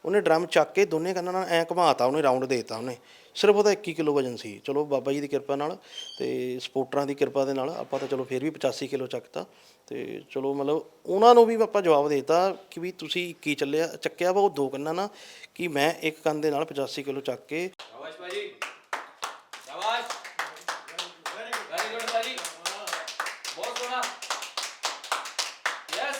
ਉਹਨੇ ਡਰਮ ਚੱਕ ਕੇ ਦੋਨੇ ਕੰਨਾਂ ਨਾਲ ਐ ਘੁਮਾਤਾ ਉਹਨੇ ਰਾਉਂਡ ਦੇਤਾ ਉਹਨੇ। ਸਿਰਫ ਉਹਦਾ 21 ਕਿਲੋ ਵਜਨ ਸੀ। ਚਲੋ ਬਾਬਾ ਜੀ ਦੀ ਕਿਰਪਾ ਨਾਲ ਤੇ ਸਪੋਰਟਰਾਂ ਦੀ ਕਿਰਪਾ ਦੇ ਨਾਲ ਆਪਾਂ ਤਾਂ ਚਲੋ ਫਿਰ ਵੀ 85 ਕਿਲੋ ਚੱਕਤਾ। ਤੇ ਚਲੋ ਮਤਲਬ ਉਹਨਾਂ ਨੂੰ ਵੀ ਆਪਾਂ ਜਵਾਬ ਦੇਤਾ ਕਿ ਵੀ ਤੁਸੀਂ 21 ਚੱਲਿਆ ਚੱਕਿਆ ਵਾ ਉਹ ਦੋ ਕੰਨਾਂ ਨਾਲ ਕਿ ਮੈਂ ਇੱਕ ਕੰਨ ਦੇ ਨਾਲ 85 ਕਿਲੋ ਚੱਕ ਕੇ ਸ਼ਾਬਾਸ਼ ਭਾਜੀ। ਸ਼ਾਬਾਸ਼। ਵੈਰੀ ਗੁੱਡ ਭਾਜੀ। ਬਹੁਤ ਸੋਹਣਾ। ਯੈਸ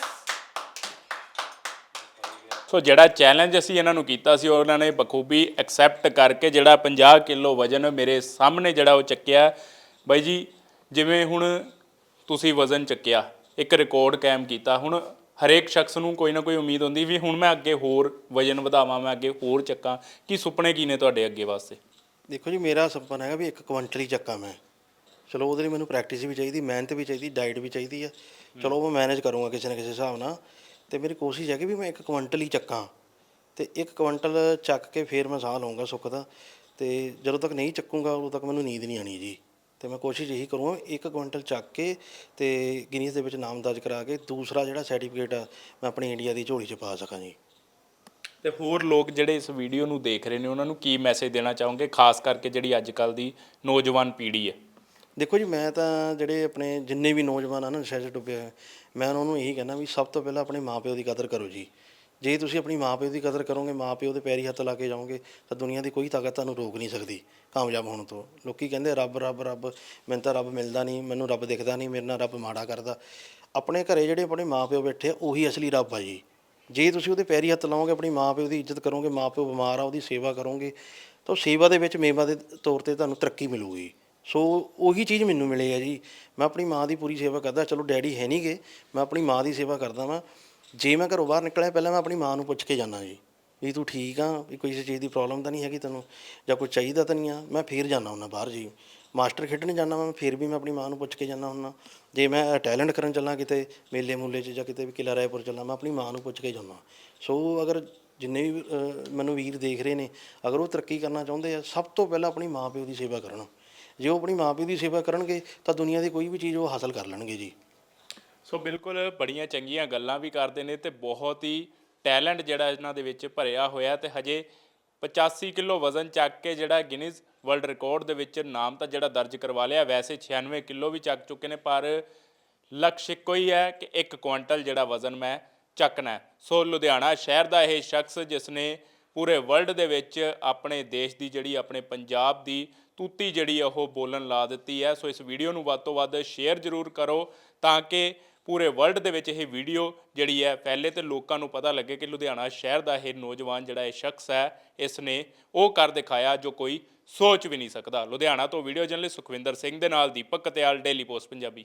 ਸੋ ਜਿਹੜਾ ਚੈਲੰਜ ਅਸੀਂ ਇਹਨਾਂ ਨੂੰ ਕੀਤਾ ਸੀ ਉਹਨਾਂ ਨੇ ਬਖੂਬੀ ਐਕਸੈਪਟ ਕਰਕੇ ਜਿਹੜਾ 50 ਕਿਲੋ ਵਜਨ ਮੇਰੇ ਸਾਹਮਣੇ ਜਿਹੜਾ ਉਹ ਚੱਕਿਆ। ਬਾਈ ਜੀ ਜਿਵੇਂ ਹੁਣ ਤੁਸੀਂ ਵਜ਼ਨ ਚੱਕਿਆ ਇੱਕ ਰਿਕਾਰਡ ਕਾਇਮ ਕੀਤਾ। ਹੁਣ ਹਰੇਕ ਸ਼ਖਸ ਨੂੰ ਕੋਈ ਨਾ ਕੋਈ ਉਮੀਦ ਹੁੰਦੀ ਵੀ ਹੁਣ ਮੈਂ ਅੱਗੇ ਹੋਰ ਵਜਨ ਵਧਾਵਾਂ, ਮੈਂ ਅੱਗੇ ਹੋਰ ਚੱਕਾਂ। ਕੀ ਸੁਪਨੇ ਕੀ ਨੇ ਤੁਹਾਡੇ ਅੱਗੇ ਵਾਸਤੇ? ਦੇਖੋ ਜੀ, ਮੇਰਾ ਸੁਪਨਾ ਹੈਗਾ ਵੀ ਇੱਕ ਕੁਇੰਟਲ ਹੀ ਚੱਕਾਂ ਮੈਂ। ਚਲੋ ਉਹਦੇ ਲਈ ਮੈਨੂੰ ਪ੍ਰੈਕਟਿਸ ਵੀ ਚਾਹੀਦੀ, ਮਿਹਨਤ ਵੀ ਚਾਹੀਦੀ ਡਾਈਟ ਵੀ ਚਾਹੀਦੀ ਆ। ਚਲੋ ਉਹ ਮੈਂ ਮੈਨੇਜ ਕਰੂੰਗਾ ਕਿਸੇ ਨਾ ਕਿਸੇ ਹਿਸਾਬ ਨਾਲ। ਤੇ ਮੇਰੀ ਕੋਸ਼ਿਸ਼ ਹੈ ਕਿ ਵੀ ਮੈਂ ਇੱਕ ਕੁਇੰਟਲ ਹੀ ਚੱਕਾਂ। ਤੇ ਇੱਕ ਕੁਇੰਟਲ ਚੱਕ ਕੇ ਫੇਰ ਮੈਂ ਸਾਹ ਲਵਾਂਗਾ ਸੁੱਖ ਦਾ। ਤੇ ਜਦੋਂ ਤੱਕ ਨਹੀਂ ਚੱਕੂੰਗਾ, ਉਦੋਂ ਤੱਕ ਮੈਨੂੰ ਨੀਂਦ ਨਹੀਂ ਆਣੀ ਜੀ। ਤੇ ਮੈਂ ਕੋਸ਼ਿਸ਼ ਇਹੀ ਕਰੂੰਗਾ ਇੱਕ ਕੁਇੰਟਲ ਚੱਕ ਕੇ ਤੇ ਗਿਨੀਜ਼ ਦੇ ਵਿੱਚ ਨਾਮ ਦਰਜ ਕਰਾ ਕੇ ਦੂਸਰਾ ਜਿਹੜਾ ਸਰਟੀਫਿਕੇਟ ਆ ਮੈਂ ਆਪਣੀ ਇੰਡੀਆ ਦੀ ਝੋਲੀ 'ਚ ਪਾ ਸਕਾਂ ਜੀ। ਤੇ ਹੋਰ ਲੋਕ ਜਿਹੜੇ ਇਸ ਵੀਡੀਓ ਨੂੰ ਦੇਖ ਰਹੇ ਨੇ ਉਹਨਾਂ ਨੂੰ ਕੀ ਮੈਸੇਜ ਦੇਣਾ ਚਾਹੋਗੇ ਖਾਸ ਕਰਕੇ ਜਿਹੜੀ ਅੱਜ ਕੱਲ ਦੀ ਨੌਜਵਾਨ ਪੀੜ੍ਹੀ ਹੈ? ਦੇਖੋ ਜੀ ਮੈਂ ਤਾਂ ਜਿਹੜੇ ਆਪਣੇ ਜਿੰਨੇ ਵੀ ਨੌਜਵਾਨ ਹਨ ਨਸ਼ੇ 'ਚ ਡੁੱਬੇ ਹੋਏ ਮੈਂ ਉਹਨਾਂ ਨੂੰ ਇਹੀ ਕਹਿਣਾ ਵੀ ਸਭ ਤੋਂ ਪਹਿਲਾਂ ਆਪਣੇ ਮਾਪਿਓ ਦੀ ਕਦਰ ਕਰੋ ਜੀ। ਜੇ ਤੁਸੀਂ ਆਪਣੀ ਮਾਪਿਓ ਦੀ ਕਦਰ ਕਰੋਗੇ ਮਾਪਿਓ ਦੇ ਪੈਰੀ ਹੱਥ ਲਾ ਕੇ ਜਾਓਗੇ, ਤਾਂ ਦੁਨੀਆ ਦੀ ਕੋਈ ਤਾਕਤ ਤੁਹਾਨੂੰ ਰੋਕ ਨਹੀਂ ਸਕਦੀ, ਕਾਮਯਾਬ ਹੋਣ ਤੋਂ। ਲੋਕੀ ਕਹਿੰਦੇ ਰੱਬ ਰੱਬ ਰੱਬ, ਮੈਨੂੰ ਤਾਂ ਰੱਬ ਮਿਲਦਾ ਨਹੀਂ, ਮੈਨੂੰ ਰੱਬ ਦਿਖਦਾ ਨਹੀਂ, ਮੇਰੇ ਨਾਲ ਰੱਬ ਮਾੜਾ ਕਰਦਾ। ਆਪਣੇ ਘਰੇ ਜਿਹੜੇ ਆਪਣੇ ਮਾਪਿਓ ਬੈਠੇ ਆ, ਉਹੀ ਅਸਲੀ ਰੱਬ ਆ ਜੀ। ਜੇ ਤੁਸੀਂ ਉਹਦੇ ਪੈਰੀ ਹੱਥ ਲਾਓਗੇ, ਆਪਣੀ ਮਾਪਿਓ ਦੀ ਇੱਜ਼ਤ ਕਰੋਗੇ ਮਾਪਿਓ ਬਿਮਾਰ ਆ, ਉਹਦੀ ਸੇਵਾ ਕਰੋਗੇ, ਤਾਂ ਉਹ ਸੇਵਾ ਦੇ ਵਿੱਚ ਮੇਵਾ ਦੇ ਤੌਰ ਤੇ ਤੁਹਾਨੂੰ ਤਰੱਕੀ ਮਿਲੂਗੀ। ਸੋ ਉਹੀ ਚੀਜ਼ ਮੈਨੂੰ ਮਿਲੀ ਹੈ ਜੀ। ਮੈਂ ਆਪਣੀ ਮਾਂ ਦੀ ਪੂਰੀ ਸੇਵਾ ਕਰਦਾ, ਚਲੋ ਡੈਡੀ ਹੈ ਨਹੀਂਗੇ ਮੈਂ ਆਪਣੀ ਮਾਂ ਦੀ ਸੇਵਾ ਕਰਦਾ ਵਾਂ। ਜੇ ਮੈਂ ਘਰੋਂ ਬਾਹਰ ਨਿਕਲਿਆ, ਪਹਿਲਾਂ ਮੈਂ ਆਪਣੀ ਮਾਂ ਨੂੰ ਪੁੱਛ ਕੇ ਜਾਣਾ ਜੀ, ਵੀ ਤੂੰ ਠੀਕ ਆ? ਵੀ ਕੋਈ ਇਸ ਚੀਜ਼ ਦੀ ਪ੍ਰੋਬਲਮ ਤਾਂ ਨਹੀਂ ਹੈਗੀ ਤੈਨੂੰ? ਜਾਂ ਕੋਈ ਚਾਹੀਦਾ ਤਾਂ ਨਹੀਂ ਆ? ਮੈਂ ਫੇਰ ਜਾਣਾ ਹੁੰਦਾ ਬਾਹਰ ਜੀ। ਮਾਸਟਰ ਖੇਡਣ ਜਾਣਾ ਮੈਂ ਫੇਰ ਵੀ ਮੈਂ ਆਪਣੀ ਮਾਂ ਨੂੰ ਪੁੱਛ ਕੇ ਜਾਣਾ ਹੁੰਦਾ। ਜੇ ਮੈਂ ਟੈਲੈਂਟ ਕਰਨ ਚੱਲਾਂ ਕਿਤੇ, ਮੇਲੇ ਮੂਲੇ 'ਚ ਜਾਂ ਕਿਤੇ ਵੀ ਕਿਲਾ ਰਾਏਪੁਰ ਚੱਲਾਂ, ਮੈਂ ਆਪਣੀ ਮਾਂ ਨੂੰ ਪੁੱਛ ਕੇ ਜਾਂਦਾ। ਸੋ ਅਗਰ ਜਿੰਨੇ ਵੀ ਮੈਨੂੰ ਵੀਰ ਦੇਖ ਰਹੇ ਨੇ, ਅਗਰ ਉਹ ਤਰੱਕੀ ਕਰਨਾ ਚਾਹੁੰਦੇ ਆ, ਸਭ ਤੋਂ ਪਹਿਲਾਂ ਆਪਣੀ ਮਾਂ ਪਿਓ ਦੀ ਸੇਵਾ ਕਰਨ। ਜੇ ਉਹ ਆਪਣੀ ਮਾਂ ਪਿਓ ਦੀ ਸੇਵਾ ਕਰਨਗੇ, ਤਾਂ ਦੁਨੀਆ ਦੀ ਕੋਈ ਵੀ ਚੀਜ਼ ਉਹ ਹਾਸਲ ਕਰ ਲੈਣਗੇ ਜੀ। ਸੋ ਬਿਲਕੁਲ ਬੜੀਆਂ ਚੰਗੀਆਂ ਗੱਲਾਂ ਵੀ ਕਰਦੇ ਨੇ ਤੇ ਬਹੁਤ ਹੀ ਟੈਲੈਂਟ ਜਿਹੜਾ ਇਹਨਾਂ ਦੇ ਵਿੱਚ ਭਰਿਆ ਹੋਇਆ ਤੇ ਹਜੇ 85 ਕਿਲੋ ਵਜ਼ਨ ਚੱਕ ਕੇ ਜਿਹੜਾ ਗਿਨੀਜ਼ ਵਰਲਡ ਰਿਕਾਰਡ ਦੇ ਵਿੱਚ ਨਾਮ ਤਾਂ ਜਿਹੜਾ ਦਰਜ ਕਰਵਾ ਲਿਆ, ਵੈਸੇ 96 ਕਿਲੋ ਵੀ ਚੱਕ ਚੁੱਕੇ ਨੇ, ਪਰ ਲਕਸ਼ ਇੱਕੋ ਹੀ ਹੈ ਕਿ ਇੱਕ ਕੁਆਂਟਲ ਜਿਹੜਾ ਵਜ਼ਨ ਮੈਂ ਚੱਕਣਾ ਸੋ ਲੁਧਿਆਣਾ ਸ਼ਹਿਰ ਦਾ ਇਹ ਸ਼ਖਸ ਜਿਸ ਨੇ ਪੂਰੇ ਵਰਲਡ ਦੇ ਵਿੱਚ ਆਪਣੇ ਦੇਸ਼ ਦੀ ਜਿਹੜੀ ਆਪਣੇ ਪੰਜਾਬ ਦੀ ਤੂਤੀ ਜਿਹੜੀ ਆ ਉਹ ਬੋਲਣ ਲਾ ਦਿੱਤੀ ਹੈ। ਸੋ ਇਸ ਵੀਡੀਓ ਨੂੰ ਵੱਧ ਤੋਂ ਵੱਧ ਸ਼ੇਅਰ ਜ਼ਰੂਰ ਕਰੋ ਤਾਂ ਕਿ ਪੂਰੇ ਵਰਲਡ ਦੇ ਵਿੱਚ ਇਹ ਵੀਡੀਓ ਜਿਹੜੀ ਹੈ ਫੈਲੇ ਤੇ ਲੋਕਾਂ ਨੂੰ ਪਤਾ ਲੱਗੇ ਕਿ ਲੁਧਿਆਣਾ ਸ਼ਹਿਰ ਦਾ ਇਹ ਨੌਜਵਾਨ ਜਿਹੜਾ ਇਹ ਸ਼ਖਸ ਹੈ ਇਸ ਨੇ ਉਹ ਕਰ ਦਿਖਾਇਆ ਜੋ ਕੋਈ ਸੋਚ ਵੀ ਨਹੀਂ ਸਕਦਾ। ਲੁਧਿਆਣਾ ਤੋਂ ਵੀਡੀਓ ਜਰਨਲਿਸਟ ਸੁਖਵਿੰਦਰ ਸਿੰਘ ਦੇ ਨਾਲ ਦੀਪਕ ਕਤਿਆਲ ਡੇਲੀ ਪੋਸਟ ਪੰਜਾਬੀ।